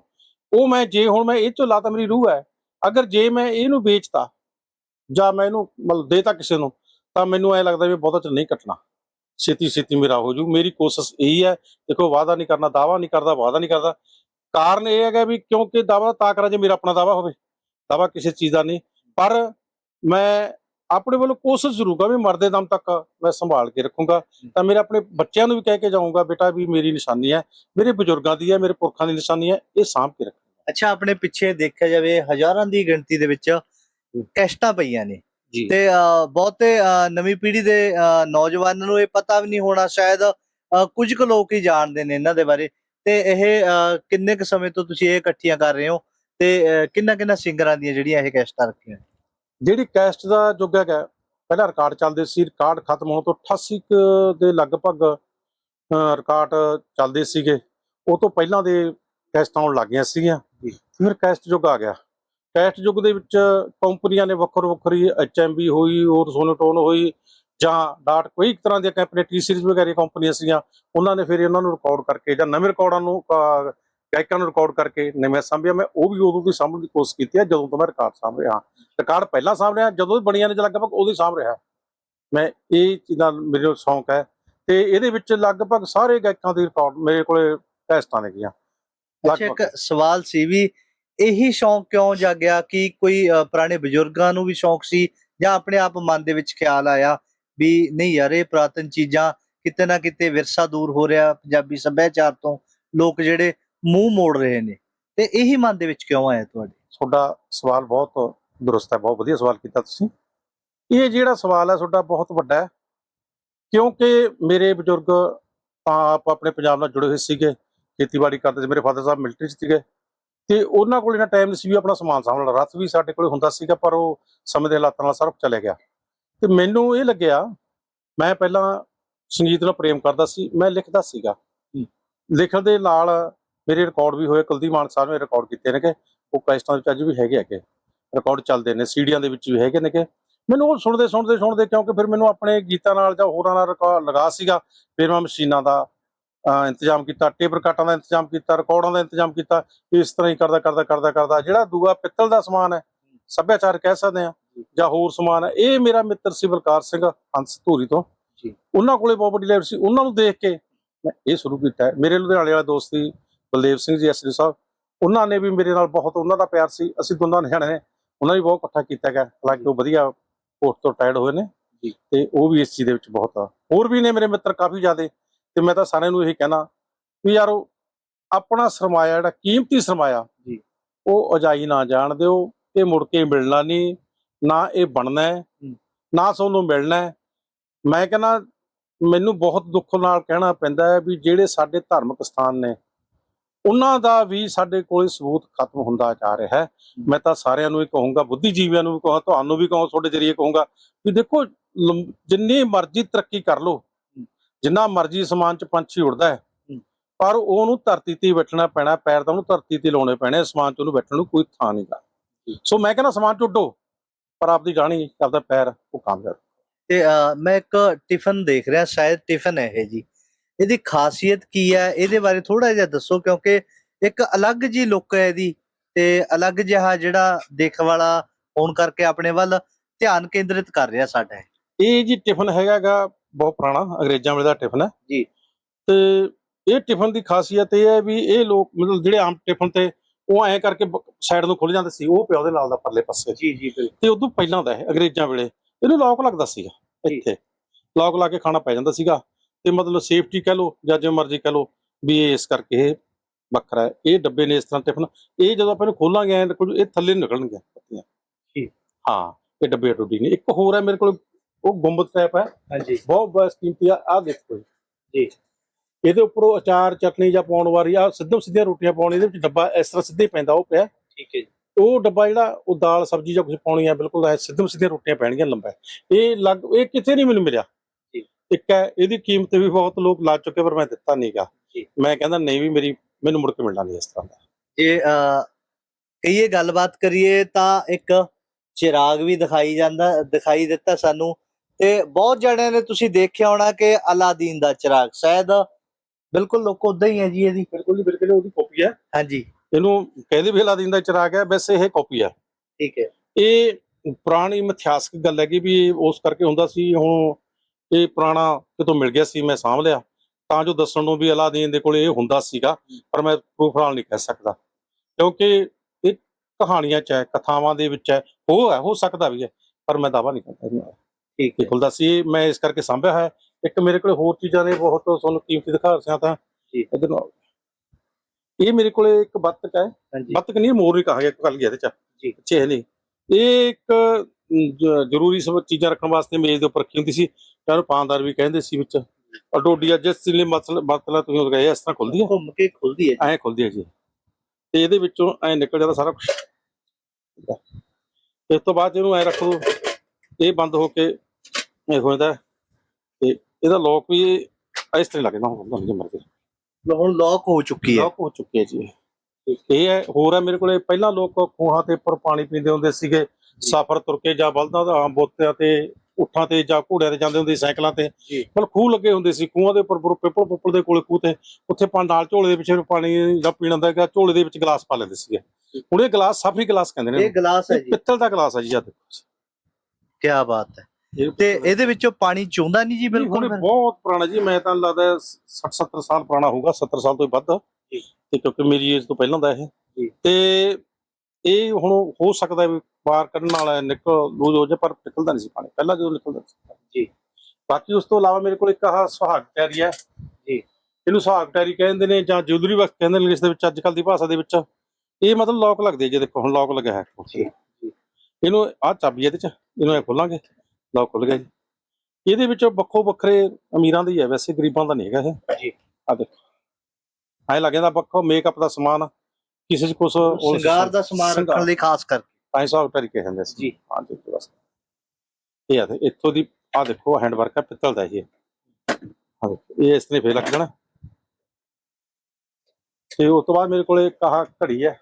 ਉਹ ਮੈਂ ਜੇ ਹੁਣ ਮੈਂ ਇਹ ਚੋਂ ਲਾਤਾ ਮੇਰੀ ਰੂਹ ਹੈ ਅਗਰ ਜੇ ਮੈਂ ਇਹਨੂੰ ਵੇਚਤਾ ਜਾਂ ਮੈਂ ਇਹਨੂੰ ਮਤਲਬ ਦੇਤਾ ਕਿਸੇ ਨੂੰ ਤਾਂ ਮੈਨੂੰ ਐ ਲੱਗਦਾ ਵੀ ਬਹੁਤਾ ਚਿਰ ਨਹੀਂ ਕੱਟਣਾ। ਛੇਤੀ ਛੇਤੀ ਮੇਰਾ ਹੋ ਜੂ। ਮੇਰੀ ਕੋਸ਼ਿਸ਼ ਇਹੀ ਹੈ ਦੇਖੋ ਵਾਅਦਾ ਨਹੀਂ ਕਰਨਾ ਦਾਵਾ ਨਹੀਂ ਕਰਦਾ ਵਾਅਦਾ ਨਹੀਂ ਕਰਦਾ। ਕਾਰਨ ਇਹ ਹੈਗਾ ਵੀ ਕਿਉਂਕਿ ਦਾਵਾ ਤਾਂ ਕਰਾਂ ਜੇ ਮੇਰਾ ਆਪਣਾ ਦਾਵਾ ਹੋਵੇ। ਦਾਵਾ ਕਿਸੇ ਚੀਜ਼ ਦਾ ਨਹੀਂ। ਪਰ ਮੈਂ ਆਪਣੇ ਵੱਲੋਂ ਕੋਸ਼ਿਸ਼ ਜ਼ਰੂਰ ਕਰਾਂ ਵੀ ਮਰਦੇ ਦਮ ਤੱਕ ਮੈਂ ਸੰਭਾਲ ਕੇ ਰੱਖੂੰਗਾ। ਤਾਂ ਮੇਰੇ ਆਪਣੇ ਬੱਚਿਆਂ ਨੂੰ ਵੀ ਕਹਿ ਕੇ ਜਾਊਂਗਾ ਬੇਟਾ ਵੀ ਮੇਰੀ ਨਿਸ਼ਾਨੀ ਹੈ ਮੇਰੇ ਬਜ਼ੁਰਗਾਂ ਦੀ ਹੈ ਮੇਰੇ ਪੁਰਖਾਂ ਦੀ ਨਿਸ਼ਾਨੀ ਹੈ ਇਹ ਸਾਂਭ ਕੇ ਰੱਖ ਅੱਛਾ ਆਪਣੇ ਪਿੱਛੇ ਦੇਖਿਆ ਜਾਵੇ ਹਜ਼ਾਰਾਂ ਦੀ ਗਿਣਤੀ ਦੇ ਵਿੱਚ ਕੈਸਟਾਂ ਪਈਆਂ ਨੇ। ਤੇ ਬਹੁਤੇ ਨਵੀਂ ਪੀੜ੍ਹੀ ਦੇ ਨੌਜਵਾਨਾਂ ਨੂੰ ਇਹ ਪਤਾ ਵੀ ਨਹੀਂ ਹੋਣਾ ਸ਼ਾਇਦ ਕੁਝ ਕੁ ਲੋਕ ਹੀ ਜਾਣਦੇ ਨੇ ਇਹਨਾਂ ਦੇ ਬਾਰੇ। ਤੇ ਇਹ ਕਿੰਨੇ ਕੁ ਸਮੇਂ ਤੋਂ ਤੁਸੀਂ ਇਹ ਇਕੱਠੀਆਂ ਕਰ ਰਹੇ ਹੋ? ਤੇ ਕਿੰਨਾ ਕਿੰਨਾ ਸਿੰਗਰਾਂ ਦੀਆਂ ਜਿਹੜੀਆਂ ਇਹ ਕੈਸਟਾਂ ਰੱਖੀਆਂ ਜਿਹੜੀ ਕੈਸਟ ਦਾ ਯੁੱਗ ਹੈਗਾ ਪਹਿਲਾਂ ਰਿਕਾਰਡ ਚੱਲਦੇ ਸੀ ਰਿਕਾਰਡ ਖਤਮ ਹੋਣ ਤੋਂ 88 ਕੁ ਦੇ ਲਗਭਗ ਰਿਕਾਰਡ ਚੱਲਦੇ ਸੀਗੇ। ਉਹ ਤੋਂ ਪਹਿਲਾਂ ਦੇ ਕੈਸਟਾਂ ਆਉਣ ਲੱਗ ਗਈਆਂ ਸੀਗੀਆਂ। ਫਿਰ ਕੈਸਟ ਯੁੱਗ ਆ ਗਿਆ। ਕੈਸਟ ਯੁੱਗ ਦੇ ਵਿੱਚ ਕੰਪਨੀਆਂ ਨੇ ਵੱਖੋ ਵੱਖਰੀ ਐਚਐਮਬੀ ਹੋਈ ਹੋਰ ਸੋਨੋਟੋਨ ਹੋਈ ਜਾਂ ਡਾਟ ਕੋਈ ਇੱਕ ਤਰ੍ਹਾਂ ਦੀਆਂ ਕੰਪਨੀ ਟੀ ਸੀਰੀਜ਼ ਵਗੈਰੇ ਕੰਪਨੀਆਂ ਸੀਗੀਆਂ ਉਹਨਾਂ ਨੇ ਫਿਰ ਇਹਨਾਂ ਨੂੰ ਰਿਕਾਰਡ ਕਰਕੇ ਜਾਂ ਨਵੇਂ ਰਿਕਾਰਡਾਂ ਨੂੰ ਗਾਇਕਾਂ ਨੂੰ ਰਿਕਾਰਡ ਕਰਕੇ ਨਵੇਂ ਸਾਂਭਿਆ ਮੈਂ ਉਹ ਵੀ ਉਦੋਂ ਦੀ ਸਾਂਭਣ ਦੀ ਕੋਸ਼ਿਸ਼ ਕੀਤੀ ਹੈ ਜਦੋਂ ਤੋਂ ਮੈਂ ਰਿਕਾਰਡ ਸਾਂਭ ਰਿਹਾ। ਰਿਕਾਰਡ ਪਹਿਲਾਂ ਸਾਂਭ ਰਿਹਾ ਜਦੋਂ ਵੀ ਬਣੀਆਂ ਨੇ ਲਗਭਗ ਉਦੋਂ ਹੀ ਸਾਂਭ ਰਿਹਾ। ਮੈਂ ਇਹ ਚੀਜ਼ਾਂ ਮੇਰੇ ਸ਼ੌਂਕ ਹੈ ਤੇ ਇਹਦੇ ਵਿੱਚ ਲਗਭਗ ਸਾਰੇ ਗਾਇਕਾਂ ਦੇ ਰਿਕਾਰਡ ਮੇਰੇ ਕੋਲੇ ਟੈਸਟਾਂ ਨੇ ਅੱਛਾ ਇੱਕ ਸਵਾਲ ਸੀ ਵੀ ਇਹੀ ਸ਼ੌਂਕ ਕਿਉਂ ਜਾਗਿਆ? ਕਿ ਕੋਈ ਪੁਰਾਣੇ ਬਜ਼ੁਰਗਾਂ ਨੂੰ ਵੀ ਸ਼ੌਂਕ ਸੀ ਜਾਂ ਆਪਣੇ ਆਪ ਮਨ ਦੇ ਵਿੱਚ ਖਿਆਲ ਆਇਆ ਵੀ ਨਹੀਂ ਯਾਰ ਇਹ ਪ੍ਰਾਤਨ ਚੀਜ਼ਾਂ ਕਿਤੇ ਨਾ ਕਿਤੇ ਵਿਰਸਾ ਦੂਰ ਹੋ ਰਿਹਾ ਪੰਜਾਬੀ ਸੱਭਿਆਚਾਰ ਤੋਂ। ਲੋਕ ਜਿਹੜੇ ਮੂੰਹ ਮੋੜ ਰਹੇ ਨੇ। ਤੇ ਇਹੀ ਮਨ ਦੇ ਵਿੱਚ ਕਿਉਂ ਆਇਆ ਤੁਹਾਡੇ? ਤੁਹਾਡਾ ਸਵਾਲ ਬਹੁਤ ਦਰੁਸਤ ਹੈ ਬਹੁਤ ਵਧੀਆ ਸਵਾਲ ਕੀਤਾ ਤੁਸੀਂ। ਇਹ ਜਿਹੜਾ ਸਵਾਲ ਹੈ ਤੁਹਾਡਾ ਬਹੁਤ ਵੱਡਾ ਹੈ ਕਿਉਂਕਿ ਮੇਰੇ ਬਜ਼ੁਰਗ ਆਪ ਆਪਣੇ ਪੰਜਾਬ ਨਾਲ ਜੁੜੇ ਹੋਏ ਸੀਗੇ ਖੇਤੀਬਾੜੀ ਕਰਦੇ ਸੀ ਮੇਰੇ ਫਾਦਰ ਸਾਹਿਬ ਮਿਲਟਰੀ 'ਚ ਸੀਗੇ। ਤੇ ਉਹਨਾਂ ਕੋਲ ਇਹਨਾਂ ਟਾਈਮ ਨਹੀਂ ਸੀ ਵੀ ਆਪਣਾ ਸਮਾਨ ਸਾਂਭਣ ਰੱਥ ਵੀ ਸਾਡੇ ਕੋਲ ਹੁੰਦਾ ਸੀਗਾ ਪਰ ਉਹ ਸਮੇਂ ਦੇ ਹਾਲਾਤਾਂ ਨਾਲ ਸਰਫ ਚਲੇ ਗਿਆ। ਤੇ ਮੈਨੂੰ ਇਹ ਲੱਗਿਆ ਮੈਂ ਪਹਿਲਾਂ ਸੰਗੀਤ ਨਾਲ ਪ੍ਰੇਮ ਕਰਦਾ ਸੀ ਮੈਂ ਲਿਖਦਾ ਸੀਗਾ। ਲਿਖਣ ਦੇ ਨਾਲ ਮੇਰੇ ਰਿਕਾਰਡ ਵੀ ਹੋਏ ਕੁਲਦੀਪ ਮਾਨ ਸਾਹਿਬ ਨੇ ਰਿਕਾਰਡ ਕੀਤੇ ਨੇਗੇ। ਉਹ ਕੈਸਟਾਂ ਵਿੱਚ ਅੱਜ ਵੀ ਹੈਗੇ ਹੈਗੇ। ਰਿਕਾਰਡ ਚੱਲਦੇ ਨੇ ਸੀਡੀਆਂ ਦੇ ਵਿੱਚ ਵੀ ਹੈਗੇ ਨੇਗੇ। ਮੈਨੂੰ ਉਹ ਸੁਣਦੇ ਸੁਣਦੇ ਸੁਣਦੇ ਕਿਉਂਕਿ ਫਿਰ ਮੈਨੂੰ ਆਪਣੇ ਗੀਤਾਂ ਨਾਲ ਜਾਂ ਹੋਰਾਂ ਨਾਲ ਰਿਕਾਰਡ ਲਗਾ ਸੀਗਾ। ਫਿਰ ਮੈਂ ਮਸ਼ੀਨਾਂ ਦਾ ਇੰਤਜ਼ਾਮ ਕੀਤਾ ਟੇਪ ਰਿਕਾਰਡਾਂ ਦਾ ਇੰਤਜ਼ਾਮ ਕੀਤਾ ਰਿਕਾਰਡਾਂ ਦਾ ਇੰਤਜ਼ਾਮ ਕੀਤਾ। ਇਸ ਤਰ੍ਹਾਂ ਹੀ ਕਰਦਾ ਕਰਦਾ ਕਰਦਾ ਕਰਦਾ। ਜਿਹੜਾ ਦੂਆ ਪਿੱਤਲ ਦਾ ਸਮਾਨ ਹੈ ਸੱਭਿਆਚਾਰ ਕਹਿ ਸਕਦੇ ਆ ਜਾਂ ਹੋਰ ਸਮਾਨ ਹੈ ਇਹ ਮੇਰਾ ਮਿੱਤਰ ਸੀ ਬਲਕਾਰ ਸਿੰਘ ਹੰਸ ਧੂਰੀ ਤੋਂ। ਜੀ। ਉਹਨਾਂ ਕੋਲੇ ਬਹੁਤ ਵੱਡੀ ਲਾਈਬ੍ਰੇਰੀ ਸੀ। ਉਹਨਾਂ ਨੂੰ ਦੇਖ ਕੇ ਮੈਂ ਇਹ ਸ਼ੁਰੂ ਕੀਤਾ। ਮੇਰੇ ਲੁਧਿਆਣੇ ਵਾਲਾ ਦੋਸਤ ਸੀ ਬਲਦੇਵ ਸਿੰਘ ਜੀ ਐਸਡੀ ਸਾਹਿਬ ਉਹਨਾਂ ਨੇ ਵੀ ਮੇਰੇ ਨਾਲ ਬਹੁਤ ਉਹਨਾਂ ਦਾ ਪਿਆਰ ਸੀ ਅਸੀਂ ਦੋਨਾਂ ਨੇ ਨੇ ਉਹਨਾਂ ਨੇ ਬਹੁਤ ਇਕੱਠਾ ਕੀਤਾ ਗਿਆ ਹਾਲਾਂਕਿ ਉਹ ਵਧੀਆ ਪੋਸਟ ਤੋਂ ਟਾਇਰਡ ਹੋਏ ਨੇ। ਤੇ ਉਹ ਵੀ ਇਸ ਚੀਜ਼ ਦੇ ਵਿੱਚ ਬਹੁਤ ਆ ਹੋਰ ਵੀ ਨੇ ਮੇਰੇ ਮਿੱਤਰ ਕਾਫੀ ਜ਼ਿਆਦੇ ਤੇ ਮੈਂ ਤਾਂ ਸਾਰਿਆਂ ਨੂੰ ਇਹ ਕਹਿਣਾ ਵੀ ਯਾਰੋ ਆਪਣਾ ਸਰਮਾਇਆ ਜਿਹੜਾ ਕੀਮਤੀ ਸਰਮਾਇਆ ਜੀ। ਉਹ ਅਜਾਈ ਨਾ ਜਾਣ ਦਿਓ ਇਹ ਮੁੜ ਕੇ ਮਿਲਣਾ ਨਹੀਂ ਨਾ ਇਹ ਬਣਨਾ ਹੈ ਹੂੰ। ਨਾ ਤੁਹਾਨੂੰ ਮਿਲਣਾ ਹੈ ਮੈਂ ਕਹਿੰਦਾ ਮੈਨੂੰ ਬਹੁਤ ਦੁੱਖ ਨਾਲ ਕਹਿਣਾ ਪੈਂਦਾ ਹੈ ਵੀ ਜਿਹੜੇ ਸਾਡੇ ਧਾਰਮਿਕ ਸਥਾਨ ਨੇ ਉਹਨਾਂ ਦਾ ਵੀ ਸਾਡੇ ਕੋਲ ਸਬੂਤ ਖਤਮ ਹੁੰਦਾ ਜਾ ਰਿਹਾ ਹੈ। ਮੈਂ ਤਾਂ ਸਾਰਿਆਂ ਨੂੰ ਇਹ ਕਹੂੰਗਾ, ਬੁੱਧੀਜੀਵੀਆਂ ਨੂੰ ਵੀ ਕਹਾਂ ਤੁਹਾਨੂੰ ਵੀ ਕਹਾਂ ਤੁਹਾਡੇ ਜਰੀਏ ਕਹੂੰਗਾ ਵੀ ਦੇਖੋ ਜਿੰਨੀ ਮਰਜ਼ੀ ਤਰੱਕੀ ਕਰ ਲਓ, ਜਿੰਨਾ ਮਰਜ਼ੀ ਸਮਾਨ ਚ ਪੰਛੀ ਉੜਦਾ ਹੈ, ਪਰ ਉਹਨੂੰ ਧਰਤੀ ਤੇ ਬੈਠਣਾ ਪੈਣਾ, ਪੈਰ ਤਾਂ ਉਹਨੂੰ ਧਰਤੀ ਤੇ ਲਾਉਣੇ ਪੈਣੇ, ਅਸਮਾਨ ਚ ਉਹਨੂੰ ਬੈਠਣ ਨੂੰ ਕੋਈ ਥਾਂ ਨਹੀਂਗਾ ਸੋ ਮੈਂ ਕਹਿੰਦਾ ਸਮਾਨ ਚ ਉੱਡੋ, ਪਰ ਆਪਦੀ ਜਾਣੀ ਆਪਦਾ ਪੈਰ ਉਹ ਕਾਮਯਾਬ। ਤੇ ਮੈਂ ਇੱਕ ਟਿਫਨ ਦੇਖ ਰਿਹਾ, ਸ਼ਾਇਦ ਟਿਫਨ ਹੈ ਇਹ ਜੀ। ਇਹਦੀ ਖਾਸੀਅਤ ਕੀ ਹੈ? ਇਹਦੇ ਬਾਰੇ ਥੋੜਾ ਜਿਹਾ ਦੱਸੋ ਕਿਉਂਕਿ ਇੱਕ ਅਲੱਗ ਜੀ ਲੁੱਕ ਹੈ ਇਹਦੀ ਤੇ ਅਲੱਗ ਜਿਹਾ ਜਿਹੜਾ ਦੇਖ ਵਾਲਾ ਹੋਣ ਕਰਕੇ ਆਪਣੇ ਵੱਲ ਧਿਆਨ ਕੇਂਦਰਿਤ ਕਰ ਰਿਹਾ ਸਾਡਾ ਇਹ। ਜੀ ਟਿਫਨ ਹੈਗਾਗਾ ਬਹੁਤ ਪੁਰਾਣਾ ਅੰਗਰੇਜ਼ਾਂ ਵੇਲੇ ਦਾ ਟਿਫਨ ਹੈ। ਜੀ। ਤੇ ਇਹ ਟਿਫਨ ਦੀ ਖਾਸੀਅਤ ਇਹ ਹੈ ਵੀ ਇਹ ਲੋਕ ਮਤਲਬ ਜਿਹੜੇ ਆਮ ਟਿਫਨ ਤੇ ਉਹ ਐਂ ਕਰਕੇ ਸਾਈਡ ਨੂੰ ਖੁੱਲ ਜਾਂਦੇ ਸੀ ਉਹ ਪਿਆ ਉਹਦੇ ਨਾਲ ਦਾ ਪਰਲੇ ਪਾਸੇ। ਜੀ ਜੀ ਤੇ ਉਦੋਂ ਪਹਿਲਾਂ ਦਾ ਇਹ ਅੰਗਰੇਜ਼ਾਂ ਵੇਲੇ। ਇਹਨੂੰ ਲੌਕ ਲੱਗਦਾ ਸੀਗਾ। ਇੱਥੇ। ਲੌਕ ਲਾ ਕੇ ਖਾਣਾ ਪੈ ਜਾਂਦਾ ਸੀਗਾ। ਤੇ ਮਤਲਬ ਸੇਫਟੀ ਕਹਿ ਲਓ ਜਾਂ ਜਿਵੇਂ ਮਰਜ਼ੀ ਕਹਿ ਲਓ ਵੀ ਇਹ ਇਸ ਕਰਕੇ ਇਹ ਵੱਖਰਾ ਹੈ। ਇਹ ਡੱਬੇ ਨੇ ਇਸ ਤਰ੍ਹਾਂ ਟਿਫਨ ਇਹ ਜਦੋਂ ਆਪਾਂ ਇਹਨੂੰ ਖੋਲਾਂਗੇ ਐਂ ਕੁਝ ਇਹ ਥੱਲੇ ਨਿਕਲਣਗੇ ਪੱਤੀਆਂ। ਜੀ। ਹਾਂ ਇਹ ਡੱਬੇ ਟੁੱਟੀ ਨੇ। ਇੱਕ ਹੋਰ ਹੈ ਮੇਰੇ ਕੋਲ ਉਹ ਗੁੰਬਦ ਟਾਈਪ ਹੈ। ਹਾਂਜੀ। ਬਹੁਤ ਬਸ ਕੀਮਤੀ ਆ ਆਹ ਦੇਖੋ ਜੀ। ਇਹਦੇ ਉੱਪਰੋਂ ਅਚਾਰ ਚਟਨੀ ਜਾਂ ਪਾਉਣ ਵਾਲੀ ਆ ਸਿੱਧਮ ਸਿੱਧੀਆਂ ਰੋਟੀਆਂ ਪਾਉਣੀ ਇਹਦੇ ਵਿੱਚ ਡੱਬਾ ਇਸ ਤਰ੍ਹਾਂ ਸਿੱਧੇ ਪੈਂਦਾ ਉਹ ਪਿਆ। ਠੀਕ ਹੈ ਜੀ। ਉਹ ਡੱਬਾ ਜਿਹੜਾ ਉਹ ਦਾਲ ਸਬਜ਼ੀ ਜਾਂ ਕੁਝ ਪਾਉਣੀ ਆ ਬਿਲਕੁਲ ਸਿੱਧਮ ਸਿੱਧੀਆਂ ਰੋਟੀਆਂ ਪੈਣਗੀਆਂ ਲੰਬਾ। ਇਹ ਲੱਗ ਇਹ ਕਿਤੇ ਨਹੀਂ ਮੈਨੂੰ ਮਿਲਿਆ। ਇੱਕ ਹੈ ਇਹਦੀ ਕੀਮਤ ਵੀ ਬਹੁਤ ਲੋਕ ਲਾ ਚੁੱਕੇ ਪਰ ਮੈਂ ਦਿੱਤਾ ਨਹੀਂਗਾ। ਮੈਂ ਕਹਿੰਦਾ ਨਹੀਂ ਵੀ ਮੇਰੀ ਮੈਨੂੰ ਮੁੜ ਕੇ ਮਿਲਣਾ ਨਹੀਂ ਇਸ ਤਰ੍ਹਾਂ ਦਾ। ਜੇ ਕਹੀਏ ਗੱਲਬਾਤ ਕਰੀਏ ਤਾਂ ਇੱਕ ਚਿਰਾਗ ਵੀ ਦਿਖਾਈ ਜਾਂਦਾ ਦਿਖਾਈ ਦਿੱਤਾ ਸਾਨੂੰ। ਤੇ ਬਹੁਤ ਜਣਿਆਂ ਨੇ ਤੁਸੀਂ ਦੇਖਿਆ ਹੋਣਾ ਕਿ ਅਲਾਦੀਨ ਦਾ ਚਿਰਾਗ ਸ਼ਾਇਦ ਬਿਲਕੁਲ ਲੋਕ ਉਦਾਂ ਹੀ ਹੈ ਜੀ ਇਹਦੀ। ਬਿਲਕੁਲ ਜੀ ਬਿਲਕੁਲ ਉਹਦੀ ਕਾਪੀ ਹੈ। ਹਾਂਜੀ। ਇਹਨੂੰ ਕਹਿੰਦੇ ਵੀ ਹਿਲਾ ਦਿੰਦਾ ਚਿਰਾਗ ਹੈ ਵੈਸੇ ਇਹ ਕਾਪੀ ਹੈ। ਠੀਕ ਹੈ। ਇਹ ਪੁਰਾਣੀ ਮਿਥਿਹਾਸਕ ਗੱਲ ਹੈਗੀ ਵੀ ਉਸ ਕਰਕੇ ਹੁੰਦਾ ਸੀ ਹੁਣ ਇਹ ਪੁਰਾਣਾ ਕਿਤੋਂ ਮਿਲ ਗਿਆ ਸੀ ਮੈਂ ਸਾਂਭ ਲਿਆ। ਤਾਂ ਜੋ ਦੱਸਣ ਨੂੰ ਵੀ ਅਲਾਦੀਨ ਦੇ ਕੋਲ ਇਹ ਹੁੰਦਾ ਸੀਗਾ ਪਰ ਮੈਂ ਪ੍ਰੂਫ ਨਾਲ ਨਹੀਂ ਕਹਿ ਸਕਦਾ। ਕਿਉਂਕਿ ਇਹ ਕਹਾਣੀਆਂ ਚ ਹੈ ਕਥਾਵਾਂ ਦੇ ਵਿੱਚ ਹੈ ਉਹ ਹੈ ਹੋ ਸਕਦਾ ਵੀ ਹੈ ਪਰ ਮੈਂ ਦਾਵਾ ਨਹੀਂ ਕਰਦਾ ਇਹਦੇ ਠੀਕ ਇਹ ਖੁੱਲਦਾ ਸੀ ਮੈਂ ਇਸ ਕਰਕੇ ਸਾਂਭਿਆ ਹੈ। ਇੱਕ ਮੇਰੇ ਕੋਲ ਹੋਰ ਚੀਜ਼ਾਂ ਨੇ ਬਹੁਤ ਤੁਹਾਨੂੰ ਕੀਮਤੀ ਦਿਖਾ ਰਸਿਆ ਤਾਂ। ਇਹਦੇ ਨਾਲ। ਇਹ ਮੇਰੇ ਕੋਲੇ ਇੱਕ ਬੱਤਕ ਹੈ। ਬੱਤਕ ਨਹੀਂ ਮੋਰ ਨਹੀਂ ਕਹਾ ਗਿਆ ਗੱਲ ਗਿਆ ਇਹਦੇ ਚ। ਜੀ। ਪਿੱਛੇ ਨਹੀਂ ਇਹ ਇੱਕ ਜ਼ਰੂਰੀ ਸਭ ਚੀਜ਼ਾਂ ਰੱਖਣ ਵਾਸਤੇ ਮੇਜ਼ ਦੇ ਉੱਪਰ ਰੱਖੀ ਹੁੰਦੀ ਸੀ। ਚਾਰ ਪਾਂਦਾਰ ਵੀ ਕਹਿੰਦੇ ਸੀ ਵਿੱਚ। ਅਡੋਡੀਆ ਜਿਸ ਲਈ ਮਸਲ ਤੁਸੀਂ ਉਹ ਗਏ ਇਸ ਤਰ੍ਹਾਂ ਖੁੱਲਦੀ ਹੈ ਘੁੰਮ ਕੇ ਖੁੱਲਦੀ ਹੈ। ਐਂ ਖੁੱਲਦੀ ਹੈ ਜੀ। ਤੇ ਇਹਦੇ ਵਿੱਚੋਂ ਐਂ ਨਿਕਲ ਜਾਂਦਾ ਸਾਰਾ ਕੁਝ ਇਸ ਤੋਂ ਬਾਅਦ ਇਹਨੂੰ ਐਂ ਰੱਖ ਦੋ ਇਹ ਬੰਦ ਹੋ ਕੇ ਇਹ ਹੋ ਜਾਂਦਾ। ਹੈ। ਤੇ ਇਹਦਾ ਲੋਕ ਵੀ ਇਸ ਤਰ੍ਹਾਂ ਲੱਗਦਾ ਹੁਣ ਜਿਵੇਂ ਮਰਜ਼ੀ। ਜੀ ਹੁਣ ਲੋਕ ਹੋ ਚੁੱਕੀ ਹੈ। ਲੋਕ ਹੋ ਚੁੱਕੇ ਜੀ। ਇਹ ਹੈ ਹੋਰ ਹੈ ਮੇਰੇ ਕੋਲੇ ਪਹਿਲਾਂ ਲੋਕ ਖੂਹਾਂ ਤੇ ਉੱਪਰ ਪਾਣੀ ਪੀਂਦੇ ਹੁੰਦੇ ਸੀਗੇ। ਸਫ਼ਰ ਤੁਰ ਕੇ ਜਾਂ ਬਲਦਾਂ ਦਾ ਆਮ ਬੋਤਿਆਂ ਤੇ ਉੱਠਾਂ ਤੇ ਜਾਂ ਘੋੜਿਆਂ ਤੇ ਜਾਂਦੇ ਹੁੰਦੇ ਸਾਈਕਲਾਂ ਤੇ। ਮਤਲਬ ਖੂਹ ਲੱਗੇ ਹੁੰਦੇ ਸੀ ਖੂਹਾਂ ਦੇ ਉੱਪਰ ਪਿੱਪਲ ਪੁੱਪਲ ਦੇ ਕੋਲੇ ਖੂਹ ਤੇ। ਉੱਥੇ ਪਾਣੀ ਨਾਲ ਝੋਲੇ ਦੇ ਵਿੱਚ ਪਾਣੀ ਦਾ ਪੀਣ ਹੁੰਦਾ ਹੈਗਾ ਝੋਲੇ ਦੇ ਵਿੱਚ ਗਲਾਸ ਪਾ ਲੈਂਦੇ ਸੀਗੇ। ਹੁਣ ਇਹ ਗਲਾਸ ਸਾਫੀ ਗਲਾਸ ਕਹਿੰਦੇ ਨੇ ਇਹ ਗਲਾਸ ਹੈ ਜੀ। ਪਿੱਤਲ ਦਾ ਗਲਾਸ ਹੈ ਜੀ ਆ ਦੇਖੋ ਕੀ ਬਾਤ ਹੈ। ਤੇ ਇਹਦੇ ਵਿੱਚੋਂ ਪਾਣੀ ਚੋਂਦਾ ਨਹੀਂ ਜੀ ਬਿਲਕੁਲ? ਬਹੁਤ ਪੁਰਾਣਾ ਜੀ ਮੈਂ ਤਾਂ ਲੱਗਦਾ 60 70 ਸਾਲ ਪੁਰਾਣਾ ਹੋਊਗਾ 70 ਸਾਲ ਤੋਂ ਵੱਧ। ਤੇ ਕਿਉਂਕਿ ਮੇਰੀ ਏਜ ਤੋਂ ਪਹਿਲਾਂ ਦਾ ਇਹ। ਤੇ ਇਹ ਹੁਣ ਹੋ ਸਕਦਾ ਬਾਹਰ ਕੱਢਣ ਵਾਲਾ ਨਿਕਲ ਲੂਜ਼ ਹੋ ਜਾ ਪਰ ਨਿਕਲਦਾ ਨਹੀਂ ਸੀ ਪਾਣੀ। ਪਹਿਲਾਂ ਜਦੋਂ ਨਿਕਲਦਾ ਸੀ। ਜੀ। ਬਾਕੀ ਉਸ ਤੋਂ ਇਲਾਵਾ ਮੇਰੇ ਕੋਲ ਇੱਕ ਆਹ ਸੁਹਾਗ ਟੈਰੀ ਹੈ। ਜੀ। ਇਹਨੂੰ ਸੁਹਾਗ ਟੈਰੀ ਕਹਿੰਦੇ ਨੇ ਜਾਂ ਜੁਲਰੀ ਵਕਤ ਕਹਿੰਦੇ ਨੇ ਇਸ ਦੇ ਵਿੱਚ ਅੱਜ ਕੱਲ ਦੀ ਭਾਸ਼ਾ ਦੇ ਵਿੱਚ। ਇਹ ਮਤਲਬ ਲੋਕ ਲੱਗਦੇ ਜੇ ਦੇਖੋ ਹੁਣ ਲੋਕ ਲੱਗਿਆ ਹੈ ਜੀ, ਇਹਨੂੰ ਆਹ ਚਾਬੀ ਇਹਦੇ ਚ। ਇਹਨੂੰ ਐ ਖੋਲਾਂਗੇ। ਲੋਕ ਖੁੱਲ ਗਿਆ ਜੀ। ਇਹਦੇ ਵਿੱਚ ਵੱਖੋ ਵੱਖਰੇ ਅਮੀਰਾਂ ਦੀ ਹੈ। ਵੈਸੇ ਗਰੀਬਾਂ ਦਾ ਨਹੀਂ ਹੈਗਾ ਇਹ। ਜੀ। ਆ ਦੇਖੋ। ਐ ਲੱਗ ਜਾਂਦਾ ਵੱਖੋ ਮੇਕਅਪ ਦਾ ਸਮਾਨ ਕਿਸੇ ਚ ਕੁਝ ਸ਼ਿੰਗਾਰ ਦਾ ਸਮਾਨ ਰੱਖਣ ਲਈ ਖਾਸ ਕਰਕੇ। ਤਾਂ ਸੌ ਤਰੀਕੇ ਹੁੰਦੇ ਸੀ। ਜੀ। ਹਾਂ ਜੀ ਬਸ। ਇਹ ਆ ਤੇ ਇੱਥੋਂ ਦੀ ਆ ਦੇਖੋ ਹੈਂਡ ਵਰਕ ਹੈ ਪਿੱਤਲ ਦਾ ਇਹ। ਦੇਖੋ ਇਹ ਇਸ ਤਰ੍ਹਾਂ ਫੇਰ ਲੱਗ ਜਾਣਾ। ਤੇ ਉਸ ਤੋਂ ਬਾਅਦ ਮੇਰੇ ਕੋਲੇ ਇੱਕ ਆਹ ਘੜੀ ਹੈ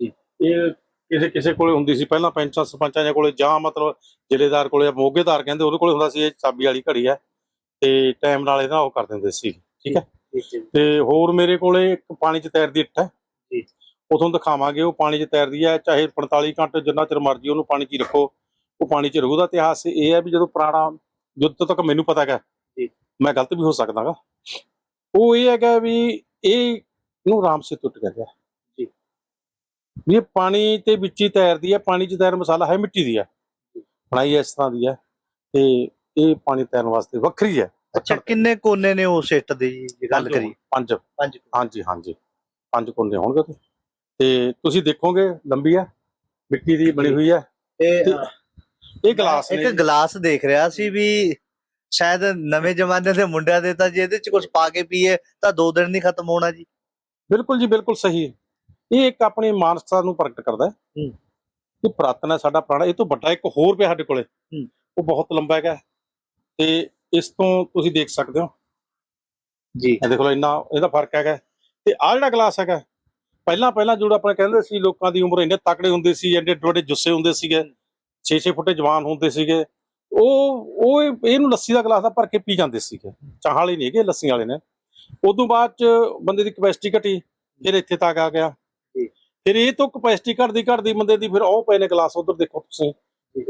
ਜੀ। ਇਹ ਕਿਸੇ ਕਿਸੇ ਕੋਲੇ ਹੁੰਦੀ ਸੀ ਪਹਿਲਾਂ ਪੈਂਚਾਂ ਸਰਪੰਚਾਂ ਦੇ ਕੋਲੇ ਜਾਂ ਮਤਲਬ ਜ਼ਿਲ੍ਹੇਦਾਰ ਕੋਲੇ ਮੋਗੇਦਾਰ ਕਹਿੰਦੇ ਉਹਦੇ ਕੋਲੇ ਹੁੰਦਾ ਸੀ ਇਹ ਚਾਬੀ ਵਾਲੀ ਘੜੀ ਹੈ ਤੇ ਟਾਈਮ ਨਾਲ ਇਹਦਾ ਉਹ ਕਰ ਦਿੰਦੇ ਸੀ। ਠੀਕ ਹੈ ਹੈ ਜੀ। ਤੇ ਹੋਰ ਮੇਰੇ ਕੋਲੇ ਇੱਕ ਪਾਣੀ ਚ ਤੈਰਦੀ ਇੱਟ ਹੈ ਜੀ। ਤੁਹਾਨੂੰ ਦਿਖਾਵਾਂਗੇ ਉਹ ਪਾਣੀ 'ਚ ਤੈਰਦੀ ਹੈ ਚਾਹੇ 45 ਘੰਟੇ ਜਿੰਨਾ ਚਿਰ ਮਰਜ਼ੀ ਉਹਨੂੰ ਪਾਣੀ 'ਚ ਹੀ ਰੱਖੋ। ਉਹ ਪਾਣੀ 'ਚ ਰਹੂਗਾ ਇਤਿਹਾਸ ਇਹ ਹੈ ਵੀ ਜਦੋਂ ਪੁਰਾਣਾ ਜੁੱਧ ਤੱਕ ਮੈਨੂੰ ਪਤਾ ਹੈਗਾ। ਮੈਂ ਗਲਤ ਵੀ ਹੋ ਸਕਦਾਗਾ ਉਹ ਇਹ ਹੈਗਾ ਵੀ ਇਹ ਨੂੰ ਰਾਮ ਸੇਤੂ ਟਿਕਿਆ ਗਿਆ ਜੀ। ਵੀ ਇਹ ਪਾਣੀ ਤੇ ਵਿੱਚ ਹੀ ਤੈਰਦੀ ਹੈ ਪਾਣੀ 'ਚ ਤੈਰ ਮਸਾਲਾ ਹੈ ਮਿੱਟੀ ਦੀ ਹੈ ਬਣਾਈ ਇਸ ਤਰ੍ਹਾਂ ਦੀ ਹੈ ਤੇ ਇਹ ਪਾਣੀ ਤੈਰਨ ਵਾਸਤੇ ਵੱਖਰੀ ਹੈ ਅੱਛਾ ਕਿੰਨੇ ਕੋਨੇ ਨੇ ਉਹ ਸਿੱਟ ਦੀ ਜੀ ਗੱਲ ਕਰੀ ਪੰਜ। ਪੰਜ ਹਾਂਜੀ ਹਾਂਜੀ। ਪੰਜ ਕੋਨੇ ਹੋਣਗੇ ਉਹਦੇ। ਤੇ ਤੁਸੀਂ ਦੇਖੋਗੇ ਲੰਬੀ ਹੈ ਮਿੱਟੀ ਦੀ ਬਣੀ ਹੋਈ ਹੈ ਤੇ ਤੇ ਇਹ ਗਲਾਸ ਨੇ। ਇੱਕ ਗਲਾਸ ਦੇਖ ਰਿਹਾ ਸੀ ਵੀ ਸ਼ਾਇਦ ਨਵੇਂ ਜ਼ਮਾਨੇ ਦੇ ਮੁੰਡਿਆਂ ਦੇ ਤਾਂ ਜੇ ਇਹਦੇ ਚ ਕੁਝ ਪਾ ਕੇ ਪੀਏ ਤਾਂ ਦੋ ਦਿਨ ਨਹੀਂ ਖਤਮ ਹੋਣਾ ਜੀ। ਬਿਲਕੁਲ ਜੀ ਬਿਲਕੁਲ ਸਹੀ ਇਹ ਇੱਕ ਆਪਣੀ ਮਾਨਸਤਾ ਨੂੰ ਪ੍ਰਗਟ ਕਰਦਾ ਹੈ। ਹੂੰ। ਇਹ ਪੁਰਾਤਨ ਹੈ ਸਾਡਾ ਪੁਰਾਣਾ ਇਹ ਤੋਂ ਵੱਡਾ ਇੱਕ ਹੋਰ ਪਿਆ ਸਾਡੇ ਕੋਲੇ। ਹੂੰ। ਉਹ ਬਹੁਤ ਲੰਬਾ ਹੈਗਾ। ਤੇ ਇਸ ਤੋਂ ਤੁਸੀਂ ਦੇਖ ਸਕਦੇ ਹੋ। ਜੀ। ਇਹ ਦੇਖ ਇੰਨਾ ਇਹਦਾ ਫ਼ਰਕ ਹੈਗਾ। ਤੇ ਆਹ ਜਿਹੜਾ ਗਲਾਸ ਹੈਗਾ ਪਹਿਲਾਂ ਪਹਿਲਾਂ ਜਿਹੜਾ ਆਪਾਂ ਕਹਿੰਦੇ ਸੀ ਲੋਕਾਂ ਦੀ ਉਮਰ ਇੰਨੇ ਤਕੜੇ ਹੁੰਦੇ ਸੀ ਐਡੇ ਵੱਡੇ ਜੁੱਸੇ ਹੁੰਦੇ ਸੀਗੇ 6-6 ਫੁੱਟੇ ਜਵਾਨ ਹੁੰਦੇ ਸੀਗੇ ਉਹ ਉਹ ਇਹ- ਇਹਨੂੰ ਲੱਸੀ ਦਾ ਗਲਾਸ ਦਾ ਭਰ ਕੇ ਪੀ ਜਾਂਦੇ ਸੀਗੇ। ਚਾਹ ਵਾਲੇ ਨਹੀਂ ਹੈਗੇ ਲੱਸੀ ਵਾਲੇ ਨੇ। ਉਦੋਂ ਬਾਅਦ ਚ ਬੰਦੇ ਦੀ ਕਪੈਸਿਟੀ ਘਟੀ ਫਿਰ ਇੱਥੇ ਤੱਕ ਆ ਗਿਆ। ਜੀ। ਫਿਰ ਇਹ ਤੋਂ ਕਪੈਸਿਟੀ ਘਟਦੀ ਘਟਦੀ ਬੰਦੇ ਦੀ ਫਿਰ ਉਹ ਪਏ ਨੇ ਗਲਾਸ ਉਧਰ ਦੇਖੋ ਤੁਸੀਂ।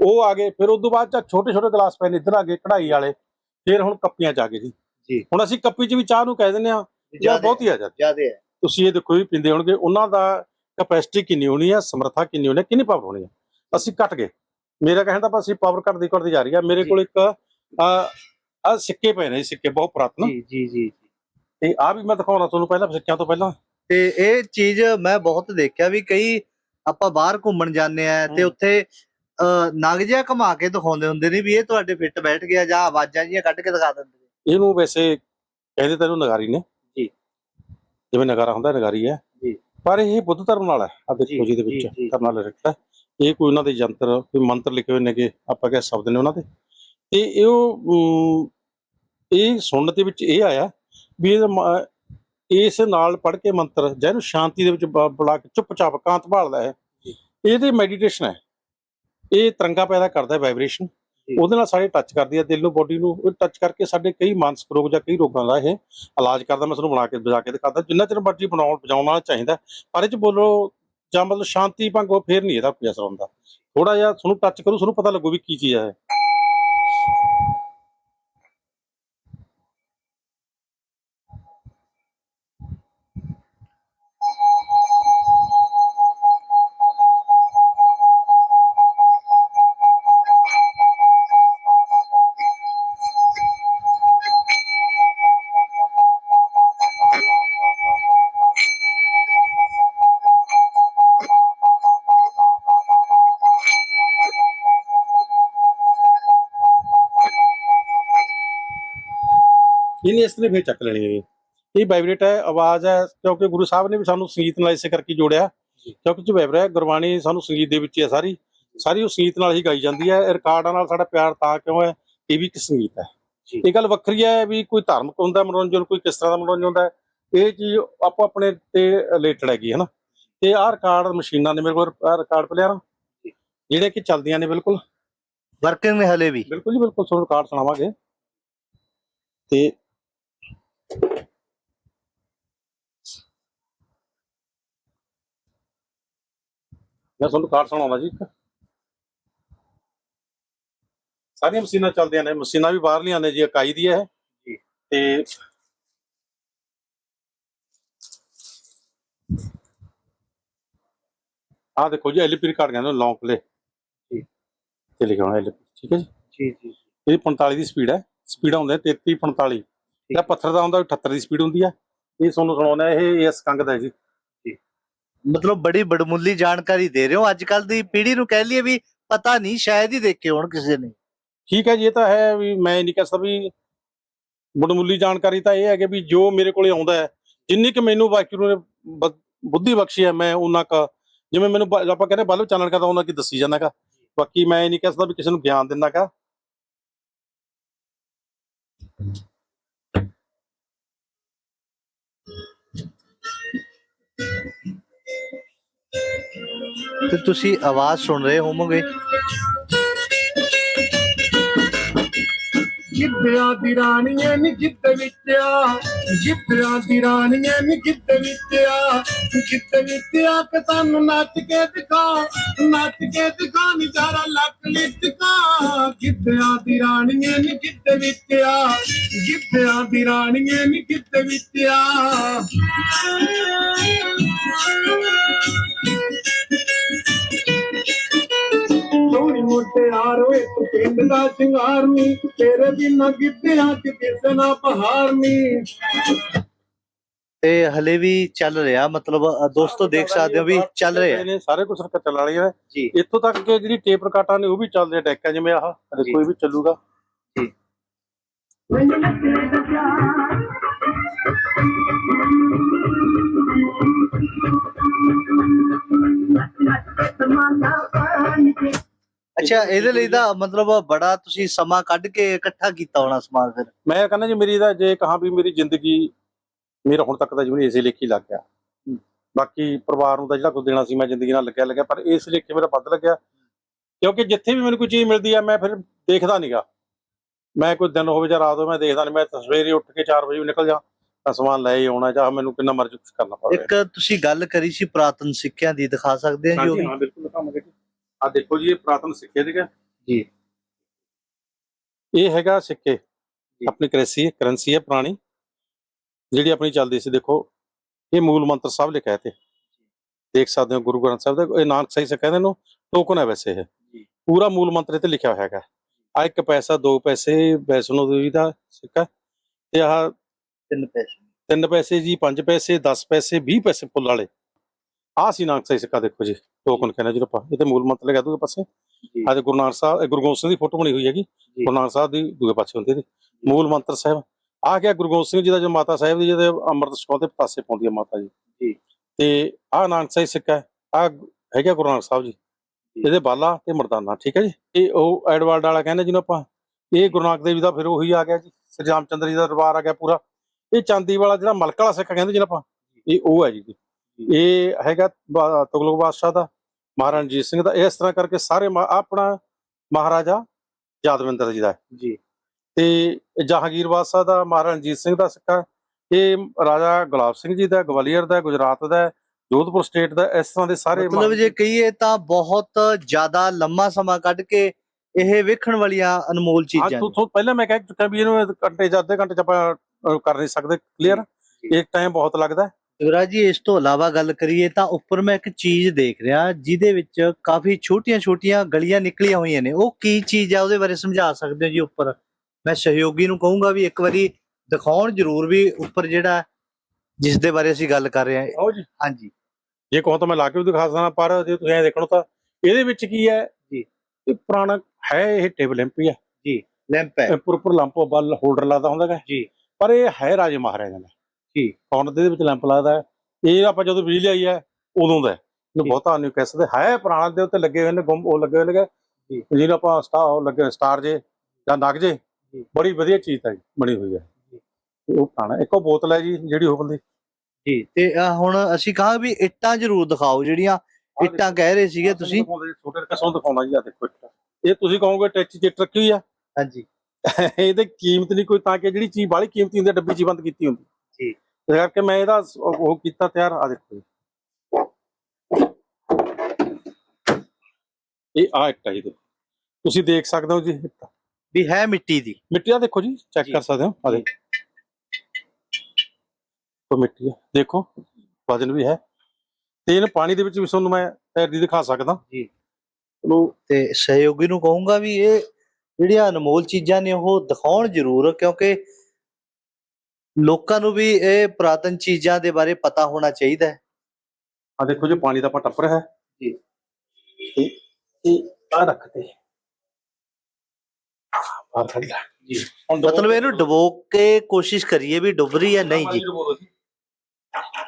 ਉਹ ਆ ਗਏ ਫਿਰ ਉਦੋਂ ਬਾਅਦ ਚ ਛੋਟੇ ਛੋਟੇ ਗਲਾਸ ਪਏ ਨੇ ਇੱਧਰ ਆ ਗਏ ਕਢਾਈ ਵਾਲੇ। ਫਿਰ ਹੁਣ ਕੱਪੀਆਂ ਚ ਆ ਗਏ ਜੀ। ਜੀ। ਹੁਣ ਅਸੀਂ ਕੱਪੀ ਚ ਵੀ ਚਾਹ ਨੂੰ ਕਹਿ ਦਿੰਦੇ ਆ ਯਾਰ ਬਹੁਤ ਹੀ ਆ ਜਾਂਦੀ। ਜਿਆਦੇ ਹੈ ਤੁਸੀਂ ਇਹ ਦੇਖੋ ਵੀ ਪੀਂਦੇ ਹੋਣਗੇ ਉਹਨਾਂ ਦਾ ਕਪੈਸਿਟੀ ਕਿੰਨੀ ਹੋਣੀ ਹੈ ਸਮਰੱਥਾ ਕਿੰਨੀ ਹੋਣੀ ਹੈ ਕਿੰਨੀ ਪਾਵਰ ਹੋਣੀ ਹੈ ਅਸੀਂ ਘਟ ਗਏ। ਮੇਰਾ ਕਹਿਣ ਦਾ ਬਸ ਅਸੀਂ ਪਾਵਰ ਘਟਦੀ ਘਟਦੀ ਜਾ ਰਹੀ ਹੈ ਮੇਰੇ। ਕੋਲ ਇੱਕ ਆ ਸਿੱਕੇ ਪਏ ਨੇ ਸਿੱਕੇ ਬਹੁਤ ਪੁਰਾਤਨ। ਜੀ ਜੀ ਜੀ ਤੇ ਆ ਵੀ ਮੈਂ ਦਿਖਾਉਣਾ ਤੁਹਾਨੂੰ ਪਹਿਲਾਂ ਸਿੱਕਿਆਂ ਤੋਂ ਪਹਿਲਾਂ। ਤੇ ਇਹ ਚੀਜ਼ ਮੈਂ ਬਹੁਤ ਦੇਖਿਆ ਵੀ ਕਈ ਆਪਾਂ ਬਾਹਰ ਘੁੰਮਣ ਜਾਂਦੇ ਆ ਤੇ। ਉੱਥੇ ਨਗ ਜਿਹਾ ਘੁਮਾ ਕੇ ਦਿਖਾਉਂਦੇ ਹੁੰਦੇ ਨੇ ਵੀ ਇਹ ਤੁਹਾਡੇ ਫਿੱਟ ਬੈਠ ਗਿਆ ਜਾਂ ਆਵਾਜ਼ਾਂ ਜੀਆਂ ਕੱਢ ਕੇ ਦਿਖਾ ਦਿੰਦੇ ਇਹਨੂੰ ਵੈਸੇ ਕਹਿੰਦੇ ਤਾਂ ਇਹਨੂੰ ਨਗਾਰੀ ਨੇ। ਜਿਵੇਂ ਨਗਾਰਾ ਹੁੰਦਾ ਨਗਾਰੀ ਹੈ ਜੀ। ਪਰ ਇਹ ਬੁੱਧ ਧਰਮ ਨਾਲ ਹੈ ਆ ਦੇਖੋ ਜੀ, ਦੇ ਵਿੱਚ। ਧਰਮ ਨਾਲ ਰੱਖਿਆ ਇਹ ਕੋਈ ਉਹਨਾਂ ਦੇ ਯੰਤਰ ਕੋਈ ਮੰਤਰ ਲਿਖੇ ਹੋਏ ਨੇਗੇ ਆਪਾਂ ਕਹਿ ਸ਼ਬਦ ਨੇ ਉਹਨਾਂ ਦੇ ਤੇ ਇਹ ਉਹ ਇਹ ਸੁਣਨ ਦੇ ਵਿੱਚ ਇਹ ਆਇਆ ਵੀ ਇਹਦਾ ਮ- ਇਸ ਨਾਲ ਪੜ੍ਹ ਕੇ ਮੰਤਰ ਜਾਂ ਇਹਨੂੰ ਸ਼ਾਂਤੀ ਦੇ ਵਿੱਚ ਬੁਲਾ ਕੇ ਚੁੱਪਚਾਪ ਕਾਂਤ ਭਾਲਦਾ ਹੈ। ਇਹਦੇ ਮੈਡੀਟੇਸ਼ਨ ਹੈ ਇਹ ਤਰੰਗਾ ਪੈਦਾ ਕਰਦਾ ਹੈ ਵਾਈਬ੍ਰੇਸ਼ਨ। ਉਹਦੇ ਨਾਲ ਸਾਰੇ ਟੱਚ ਕਰਦੀ ਹੈ ਦਿਲ ਨੂੰ ਬੋਡੀ ਨੂੰ, ਉਹ ਟੱਚ ਕਰਕੇ ਸਾਡੇ ਕਈ ਮਾਨਸਿਕ ਰੋਗ ਜਾਂ ਕਈ ਰੋਗਾਂ ਦਾ ਇਹ ਇਲਾਜ ਕਰਦਾ, ਮੈਂ ਤੁਹਾਨੂੰ ਬਣਾ ਕੇ ਬਜਾ ਕੇ ਦਿਖਾਦਾ। ਜਿੰਨਾ ਚਿਰ ਮਰਜ਼ੀ ਬਣਾਉਣ ਬਜਾਉਣ ਵਾਲਾ ਚਾਹੀਦਾ। ਪਰ ਇਹ ਚ ਬੋਲੋ, ਜਾਂ ਮਤਲਬ ਸ਼ਾਂਤੀ ਭੰਗ ਹੋ ਫੇਰ ਨਹੀਂ ਇਹਦਾ ਕੋਈ ਅਸਰ ਹੁੰਦਾ। ਥੋੜਾ ਜਿਹਾ ਤੁਹਾਨੂੰ ਟੱਚ ਕਰੂ, ਤੁਹਾਨੂੰ ਪਤਾ ਲੱਗੂ ਵੀ ਕੀ ਚੀਜ਼ ਹੈ ਇਹਨੇ ਇਸ ਤਰ੍ਹਾਂ ਫੇਰ ਚੱਕ ਲੈਣੀ ਹੈ ਇਹ। ਇਹ ਵਾਈਬ੍ਰੇਟ ਹੈ ਆਵਾਜ਼ ਹੈ ਕਿਉਂਕਿ ਗੁਰੂ ਸਾਹਿਬ ਨੇ ਵੀ ਸਾਨੂੰ ਸੰਗੀਤ ਨਾਲ ਇਸੇ ਕਰਕੇ ਜੋੜਿਆ। ਕਿਉਂਕਿ ਜੋ ਵਾਈਬ੍ਰੇਟ ਹੈ ਗੁਰਬਾਣੀ ਸਾਨੂੰ ਸੰਗੀਤ ਦੇ ਵਿੱਚ ਹੀ ਹੈ ਸਾਰੀ। ਸਾਰੀ ਉਹ ਸੰਗੀਤ ਨਾਲ ਹੀ ਗਾਈ ਜਾਂਦੀ ਹੈ। ਰਿਕਾਰਡਾਂ ਨਾਲ ਸਾਡਾ ਪਿਆਰ ਤਾਂ ਕਿਉਂ ਹੈ? ਇਹ ਵੀ ਇੱਕ ਸੰਗੀਤ ਹੈ। ਜੀ। ਇਹ ਗੱਲ ਵੱਖਰੀ ਹੈ ਵੀ ਕੋਈ ਧਾਰਮਿਕ ਹੁੰਦਾ ਮਨੋਰੰਜਨ ਕੋਈ ਕਿਸ ਤਰ੍ਹਾਂ ਦਾ ਮਨੋਰੰਜਨ ਹੁੰਦਾ ਹੈ ਇਹ ਚੀਜ਼ ਆਪੋ ਆਪਣੇ ਤੇ ਰਿਲੇਟਡ ਹੈਗੀ ਹੈ ਨਾ। ਤੇ ਆਹ ਰਿਕਾਰਡ ਮਸ਼ੀਨਾਂ ਨੇ ਮੇਰੇ ਕੋਲ ਰਿਕਾਰਡ ਪਲੇਅਰ ਜਿਹੜੇ ਕਿ ਚੱਲਦੀਆਂ ਨੇ ਬਿਲਕੁਲ। ਵਰਕਿੰਗ ਨੇ ਹਲੇ ਵੀ। ਬਿਲਕੁਲ ਜੀ ਬਿਲਕੁਲ ਤੁਹਾਨੂੰ ਰਿਕਾਰਡ ਸੁਣਾਵਾਂਗੇ। ਤੇ ਮੈਂ ਤੁਹਾਨੂੰ ਰਿਕਾਰਡ ਸੁਣਾਉਂਦਾ ਜੀ ਇੱਕ। ਸਾਰੀਆਂ ਮਸ਼ੀਨਾਂ ਚੱਲਦੀਆਂ ਨੇ ਮਸ਼ੀਨਾਂ ਵੀ ਬਾਹਰਲੀਆਂ ਨੇ ਜੀ ਇਕਾਈ ਦੀ ਹੈ ਜੀ। ਤੇ ਆਹ ਦੇਖੋ ਜੀ ਐਲਪੀ ਰਿਕਾਰਡ ਕਹਿੰਦੇ ਲੌਂਗ ਪਲੇ ਜੀ। ਤੇ ਲਿਖਿਆ ਹੋਣਾ ਐਲਪੀ ਠੀਕ ਹੈ ਜੀ? ਜੀ ਜੀ ਇਹ 45 ਦੀ ਸਪੀਡ ਹੈ। ਸਪੀਡ ਹੁੰਦੇ 33 45 ਜਿਹੜਾ ਪੱਥਰ ਦਾ ਹੁੰਦਾ ਉਹ 78 ਦੀ ਸਪੀਡ ਹੁੰਦੀ ਹੈ ਇਹ ਤੁਹਾਨੂੰ ਸੁਣਾਉਣਾ ਇਹ ਇਸ ਕੰਗ ਦਾ ਹੈ ਜੀ। ਮਤਲਬ ਬੜੀ ਬੜਮੁੱਲੀ ਜਾਣਕਾਰੀ ਦੇ ਰਹੇ ਹੋ। ਅੱਜ ਕੱਲ ਦੀ ਪੀੜ੍ਹੀ ਨੂੰ ਕਹਿ ਲਈਏ ਵੀ ਪਤਾ ਨਹੀਂ ਸ਼ਾਇਦ ਹੀ ਦੇਖੇ ਹੋਣ ਕਿਸੇ ਨੇ। ਠੀਕ ਹੈ ਜੀ ਇਹ ਤਾਂ ਹੈ ਵੀ ਮੈਂ ਨਹੀਂ ਕਹਿ ਸਕਦਾ ਵੀ ਬੜਮੁੱਲੀ ਜਾਣਕਾਰੀ ਤਾਂ ਇਹ ਹੈ ਕਿ ਵੀ ਜੋ ਮੇਰੇ ਕੋਲੇ ਆਉਂਦਾ ਹੈ ਜਿੰਨੀ ਕਿ ਮੈਨੂੰ ਵਾਹਿਗੁਰੂ ਨੇ ਬੁੱਧੀ ਬਖਸ਼ੀ ਹੈ ਮੈਂ ਉਹਨਾਂ ਕਾ ਜਿਵੇਂ ਮੈਨੂੰ ਆਪਾਂ ਕਹਿੰਦੇ ਬਲਬ ਚਾਨਣ ਕਰਦਾ ਉਹਨਾਂ ਕੀ ਦੱਸੀ ਜਾਂਦਾਗਾ ਬਾਕੀ ਮੈਂ ਇਹ ਨਹੀਂ ਕਹਿ ਸਕਦਾ ਵੀ ਕਿਸੇ ਨੂੰ ਗਿਆਨ ਦਿੰਦਾਗਾ ਤੇ ਤੁਸੀਂ ਆਵਾਜ਼ ਸੁਣ ਰਹੇ ਹੋਵੋਗੇ। ਗਿੱਧਿਆਂ ਦੀ ਰਾਣੀਏ ਨੀ ਗਿੱਧ ਵਿੱਚ ਆ ਦੀ ਰਾਣੀਏ ਨੀ ਗਿੱਧ ਵਿੱਚ ਆ ਗਿੱਧ ਵਿੱਚ ਆ ਨੱਚ ਕੇ ਦਿਖਾ, ਨੱਚ ਕੇ ਦਿਖਾ ਨੀ ਜਰਾ ਲੱਕ ਲਿਚਕਾ ਗਿੱਧਿਆਂ ਦੀ ਰਾਣੀਏ ਨੀ ਗਿੱਧ ਵਿੱਚ ਆ ਦੀ ਰਾਣੀਏ ਨੀ ਗਿੱਧ ਵਿੱਚ ਮੁਟਿਆਰ ਓਏ ਤੂੰ ਪਿੰਡ ਦਾ ਸ਼ਿੰਗਾਰ ਨੀ ਤੇਰੇ ਬਿਨਾਂ ਗਿੱਧਿਆਂ ਚ ਕਿਸੇ ਨਾ ਬਹਾਰ ਨੀ ਤੇ ਹਲੇ ਵੀ ਚੱਲ ਰਿਹਾ ਮਤਲਬ ਅ, ਦੋਸਤੋ ਦੇਖ ਸਕਦੇ ਹੋ ਵੀ ਚੱਲ ਰਿਹਾ। ਨੇ ਸਾਰੇ ਕੁਝ ਸਰਕਟ ਚੱਲ ਵਾਲੀ ਹੈ ਜੀ। ਇੱਥੋਂ ਤੱਕ ਕਿ ਜਿਹੜੀ ਟੇਪ ਰਕਾਟਾਂ ਨੇ ਉਹ ਵੀ ਚੱਲਦੇ ਡੈਕਾਂ ਜਿਵੇਂ ਆਹ। ਕੋਈ ਵੀ ਚੱਲੂਗਾ। ਮੈਨੂੰ ਲੱਗੇ ਪਿਆਰ ਅੱਛਾ ਇਹਦੇ ਲਈ ਤਾਂ ਮਤਲਬ ਬੜਾ ਤੁਸੀਂ ਸਮਾਂ ਕੱਢ ਕੇ ਇਕੱਠਾ ਕੀਤਾ ਹੋਣਾ ਸਮਾਨ ਫਿਰ। ਮੈਂ ਕਹਿੰਦਾ ਜੀ ਮੇਰੀ ਦਾ ਜੇ ਕਹਾਂ ਵੀ ਮੇਰੀ ਜ਼ਿੰਦਗੀ ਮੇਰਾ ਹੁਣ ਤੱਕ ਦਾ ਜੀਵਨ ਇਸੇ ਲੇਖੀ ਲੱਗ ਗਿਆ। ਬਾਕੀ ਪਰਿਵਾਰ ਨੂੰ ਤਾਂ ਜਿਹੜਾ ਕੁਝ ਦੇਣਾ ਸੀ ਮੈਂ ਜ਼ਿੰਦਗੀ ਨਾਲ ਲੱਗਿਆ ਲੱਗਿਆ ਪਰ ਇਸ ਲੇਖੇ ਮੇਰਾ ਵੱਧ ਲੱਗਿਆ। ਕਿਉਂਕਿ ਜਿੱਥੇ ਵੀ ਮੈਨੂੰ ਕੋਈ ਚੀਜ਼ ਮਿਲਦੀ ਆ ਮੈਂ ਫਿਰ ਦੇਖਦਾ ਨਹੀਂਗਾ ਮੈਂ ਕੋਈ ਦਿਨ ਹੋਵੇ ਜਾਂ ਰਾਤ ਹੋਵੇ ਮੈਂ ਦੇਖਦਾ ਨਹੀਂ ਮੈਂ ਸਵੇਰੇ ਉੱਠ ਕੇ 4 ਵਜੇ ਨਿਕਲ ਜਾ ਤਾਂ ਸਮਾਨ ਲੈ ਹੀ ਆਉਣਾ ਚਾਹ ਮੈਨੂੰ ਕਿੰਨਾ ਮਰਜ਼ੀ ਕੁਝ ਕਰਨਾ ਪਵੇ। ਇੱਕ ਤੁਸੀਂ ਗੱਲ ਕਰੀ ਸੀ ਪ੍ਰਾਤਨ ਸਿੱਖਿਆ ਦੀ ਦਿਖਾ ਸਕਦੇ ਹਾਂ ਜੀ? ਹਾਂ ਬਿਲਕੁਲ ਦਿਖਾਵਾਂਗੇ। ਆ ਦੇਖੋ ਜੀ ਇਹ ਪ੍ਰਾਤਨ ਸਿੱਕੇ ਦੇ ਜੀ। ਇਹ ਹੈਗਾ ਸਿੱਕੇ। ਆਪਣੀ ਕਰੰਸੀ ਕਰੰਸੀ ਹੈ ਪੁਰਾਣੀ। ਜਿਹੜੀ ਆਪਣੀ ਚੱਲਦੀ ਸੀ ਦੇਖੋ ਇਹ ਮੂਲ ਮੰਤਰ ਸਭ ਲਿਖਿਆ ਤੇ ਦੇਖ ਸਕਦੇ ਹੋ ਗੁਰੂ ਗ੍ਰੰਥ ਸਾਹਿਬ ਦਾ ਇਹ ਨਾਨਕ ਸਹੀ ਸੇ ਕਹਿੰਦੇ ਨੂੰ ਟੋਕਨ ਹੈ ਵੈਸੇ ਇਹ। ਪੂਰਾ ਮੂਲ ਮੰਤਰ ਤੇ ਲਿਖਿਆ ਹੋਇਆ ਹੈਗਾ। ਆ ਇੱਕ ਪੈਸਾ ਦੋ ਪੈਸੇ ਵੈਸ਼ਨੋ ਦੇਵੀ ਦਾ ਸਿੱਕਾ। ਤੇ ਆਹ ਤਿੰਨ ਪੈਸੇ। ਤਿੰਨ ਪੈਸੇ ਜੀ ਪੰਜ ਪੈਸੇ 10 ਪੈਸੇ 20 ਪੈਸੇ ਫੁੱਲ ਵਾਲੇ। ਆਹ ਸੀ ਨਾਨਕ ਸਹੀ ਸਿੱਕਾ ਦੇਖੋ ਜੀ ਟੋਕਨ ਕਹਿੰਦੇ ਜਿਹਨੂੰ ਆਪਾਂ ਇਹ ਤੇ ਮੂਲ ਮੰਤਰ ਲਿਖਿਆ ਦੂਏ ਪਾਸੇ। ਅੱਜ ਗੁਰੂ ਨਾਨਕ ਸਾਹਿਬ ਇਹ ਗੁਰੂ ਗੋਬਿੰਦ ਸਿੰਘ ਦੀ ਫੋਟੋ ਬਣੀ ਹੋਈ ਹੈਗੀ। ਗੁਰੂ ਨਾਨਕ ਸਾਹਿਬ ਦੀ ਦੂਏ ਪਾਸੇ ਹੁੰਦੀ ਇਹਦੇ। ਮੂਲ ਮੰਤਰ ਸਾਹਿਬ। ਆ ਗਿਆ ਗੁਰੂ ਗੋਬਿੰਦ ਸਿੰਘ ਜੀ ਦਾ ਜੋ ਮਾਤਾ ਸਾਹਿਬ ਦੀ ਜਿਹਦੇ ਅੰਮ੍ਰਿਤ ਛਕਾਉਂਦੇ ਪਤਾਸੇ ਪਾਉਂਦੀ ਹੈ ਮਾਤਾ ਜੀ। ਜੀ। ਤੇ ਆ ਨਾਨਕ ਸਾਹਿਬ ਸਿੱਕਾ ਆ ਹੈਗਾ ਗੁਰੂ ਨਾਨਕ ਸਾਹਿਬ ਜੀ। ਇਹਦੇ ਬਾਲਾ ਤੇ ਮਰਦਾਨਾ ਠੀਕ ਹੈ ਜੀ? ਇਹ ਉਹ ਐਡਵਰਡ ਵਾਲਾ ਕਹਿੰਦੇ ਜਿਹਨੂੰ ਆਪਾਂ ਇਹ ਗੁਰੂ ਨਾਨਕ ਦੇਵ ਜੀ ਦਾ ਫਿਰ ਉਹੀ ਆ ਗਿਆ ਜੀ। ਸ੍ਰੀ ਰਾਮਚੰਦਰ ਜੀ ਦਾ ਦਰਬਾਰ ਆ ਗਿਆ ਪੂਰਾ। ਇਹ ਚਾਂਦੀ ਵਾਲਾ ਜਿਹੜਾ ਮਲਕ ਵਾਲਾ ਸਿੱਕਾ ਕਹਿੰਦੇ ਜਿਹਨੂੰ ਆਪਾਂ ਇਹ ਉਹ ਹੈ ਜੀ। ਇਹ ਹੈਗਾ ਤੁਗਲਕ ਬਾਦਸ਼ਾਹ ਦਾ ਮਹਾਰਾਜਾ ਰਣਜੀਤ ਸਿੰਘ ਦਾ ਇਸ ਤਰ੍ਹਾਂ ਕਰਕੇ ਸਾਰੇ ਆਪਣਾ ਮਹਾਰਾਜਾ ਯਾਦਵਿੰਦਰ ਜੀ ਦਾ। ਜੀ ਤੇ ਜਹਾਂਗੀਰ ਬਾਦਸ਼ਾਹ ਦਾ ਮਹਾਰਾਜਾ ਰਣਜੀਤ ਸਿੰਘ ਦਾ ਸਿੱਕਾ ਇਹ ਰਾਜਾ ਗੁਲਾਬ ਸਿੰਘ ਜੀ ਦਾ ਗਵਾਲੀਅਰ ਦਾ ਗੁਜਰਾਤ ਦਾ ਜੋਧਪੁਰ ਸਟੇਟ ਦਾ ਇਸ ਤਰ੍ਹਾਂ ਦੇ ਸਾਰੇ ਮਤਲਬ ਜੇ ਕਹੀਏ ਤਾਂ ਬਹੁਤ ਜ਼ਿਆਦਾ ਲੰਮਾ ਸਮਾਂ ਕੱਢ ਕੇ ਇਹ ਵੇਖਣ ਵਾਲੀਆਂ ਅਨਮੋਲ ਚੀਜ਼ਾਂ ਨੇ। ਤੋਂ ਪਹਿਲਾਂ ਮੈਂ ਕਹਿ ਚੁੱਕਾ ਵੀ ਇਹਨੂੰ ਘੰਟੇ ਜਾਂ ਅੱਧੇ ਘੰਟੇ ਚ ਆਪਾਂ ਕਰ ਨਹੀਂ ਸਕਦੇ ਕਲੀਅਰ ਇੱਕ ਟਾਈਮ ਬਹੁਤ ਲੱਗਦਾ। ਯੁਵਰਾਜ ਜੀ ਇਸ ਤੋਂ ਇਲਾਵਾ ਗੱਲ ਕਰੀਏ ਤਾਂ ਉੱਪਰ ਮੈਂ ਇੱਕ ਚੀਜ਼ ਦੇਖ ਰਿਹਾ ਜਿਹਦੇ ਵਿੱਚ ਕਾਫੀ ਛੋਟੀਆਂ-ਛੋਟੀਆਂ ਗਲੀਆਂ ਨਿਕਲੀਆਂ ਹੋਈਆਂ ਨੇ। ਉਹ ਕੀ ਚੀਜ਼ ਆ ਉਹਦੇ ਬਾਰੇ ਸਮਝਾ ਸਕਦੇ ਹੋ ਜੀ ਉੱਪਰ? ਮੈਂ ਸਹਿਯੋਗੀ ਨੂੰ ਕਹੂੰਗਾ ਵੀ ਇੱਕ ਵਾਰੀ ਦਿਖਾਉਣ ਜ਼ਰੂਰ ਵੀ ਉੱਪਰ ਜਿਹੜਾ ਜਿਸ ਦੇ ਬਾਰੇ ਅਸੀਂ ਗੱਲ ਕਰ ਰਹੇ ਹਾਂ। ਆਓ ਜੀ। ਹਾਂਜੀ। ਜੇ ਕਹੋ ਤਾਂ ਮੈਂ ਲਾ ਕੇ ਵੀ ਦਿਖਾ ਸਕਦਾ ਪਰ ਜੇ ਤੁਸੀਂ ਐ ਦੇਖਣੋ ਤਾਂ ਇਹਦੇ ਵਿੱਚ ਕੀ ਹੈ? ਜੀ। ਇਹ ਪੁਰਾਣਾ ਹੈ ਇਹ ਟੇਬਲ ਲੈਂਪ ਹੀ ਆ। ਲੈਂਪ ਹੈ। ਉੱਪਰ ਲੰਪ ਬਲ ਹੋਲਡਰ ਲੱਗਦਾ ਹੁੰਦਾ ਹੈ ਜੀ। ਪਰ ਇਹ ਹੈ ਰਾਜੇ ਮਹਾਰਾਜਾ ਦਾ। ਜੀ। ਕੌਣ ਦੇ ਵਿੱਚ ਲੈਂਪ ਲੱਗਦਾ ਇਹ ਆਪਾਂ ਜਦੋਂ ਬਿਜਲੀ ਆਈ ਹੈ ਉਦੋਂ ਦਾ। ਇਹਨੂੰ। ਬਹੁਤਾ ਨਹੀਂ ਕਹਿ ਸਕਦੇ ਹੈ ਪੁਰਾਣਾ ਦੇ ਉੱਤੇ ਲੱਗੇ ਹੋਏ ਨੇ ਗੁੰਮ ਉਹ ਲੱਗੇ ਹੋਏ ਨੇ ਜੀ। ਜਿਹਨੂੰ ਆਪਾਂ ਸਟਾਰ ਉਹ ਲੱਗੇ ਸਟਾਰ ਜੇ ਜਾਂ ਨਗ ਜੇ। ਬੜੀ ਵਧੀਆ ਚੀਜ਼ ਤਾਂ ਬਣੀ ਹੋਈ ਹੈ ਉਹ ਪੁਰਾਣਾ ਇੱਕੋ ਬੋਤਲ ਹੈ ਜੀ ਜਿਹੜੀ ਉਹ ਬੰਦੀ ਜੀ ਤੇ ਹੁਣ ਅਸੀਂ ਕਹਾਂ ਵੀ ਇੱਟਾਂ ਜ਼ਰੂਰ ਦਿਖਾਓ ਜਿਹੜੀਆਂ ਇੱਟਾਂ ਕਹਿ ਰਹੇ ਸੀਗੇ ਤੁਸੀਂ ਛੋਟੇ ਕਸੋਂ ਦਿਖਾਉਣਾ ਜੀ ਆ ਦੇਖੋ ਇਹ ਤੁਸੀਂ ਕਹੋਗੇ ਟੱਚ ਚਿੱਟ ਰੱਖੀ ਹੋਈ ਆ ਹਾਂਜੀ ਇਹਦੇ ਕੀਮਤ ਨਹੀਂ ਕੋਈ ਤਾਂ ਕਿ ਜਿਹੜੀ ਚੀਜ਼ ਬਾਹਲੀ ਕੀਮਤੀ ਹੁੰਦੀ ਹੈ ਡੱਬੀ 'ਚ ਬੰਦ ਕੀਤੀ ਹੁੰਦੀ ਜੀ। ਇਸ ਕਰਕੇ ਮੈਂ ਇਹਦਾ ਉਹ ਕੀਤਾ ਤਿਆਰ। ਆ ਦੇਖੋ ਇਹ ਆ ਇੱਕ ਹੈ ਜੀ ਦੇਖੋ। ਤੁਸੀਂ ਦੇਖ ਸਕਦੇ ਹੋ ਜੀ ਇੱਟ। ਵੀ ਹੈ ਮਿੱਟੀ ਦੀ। ਮਿੱਟੀ ਆ ਦੇਖੋ ਜੀ ਚੈੱਕ। ਕਰ ਸਕਦੇ ਹੋ। ਆ ਦੇਖੋ। ਉਹ ਮਿੱਟੀ ਆ। ਦੇਖੋ ਵਜਨ ਵੀ ਹੈ। ਤੇ ਇਹਨੂੰ ਪਾਣੀ ਦੇ ਵਿੱਚ ਵੀ ਤੁਹਾਨੂੰ ਮੈਂ ਤੈਰਦੀ ਦਿਖਾ ਸਕਦਾ। ਜੀ। ਚਲੋ। ਤੇ ਸਹਿਯੋਗੀ ਨੂੰ ਕਹੂੰਗਾ ਵੀ ਇਹ ਜਿਹੜੀਆਂ ਅਨਮੋਲ ਚੀਜ਼ਾਂ ਨੇ ਉਹ ਦਿਖਾਉਣ ਜ਼ਰੂਰ ਕਿਉਂਕਿ ਲੋਕਾਂ ਨੂੰ ਵੀ ਇਹ ਪ੍ਰਾਤਨ ਚੀਜ਼ਾਂ ਦੇ ਬਾਰੇ ਪਤਾ ਹੋਣਾ ਚਾਹੀਦਾ ਹੈ ਆ ਦੇਖੋ ਜੀ ਪਾਣੀ ਦਾ ਆਪਾਂ ਟੱਪਰ ਹੈ ਜੀ। ਇਹ ਆ ਰੱਖਦੇ ਲੈ ਮਤਲਬ ਇਹਨੂੰ ਡੁਬੋ ਕੇ ਕੋਸ਼ਿਸ਼ ਕਰੀਏ ਵੀ ਡੁੱਬ ਰਹੀ ਹੈ ਨਹੀਂ ਜੀ।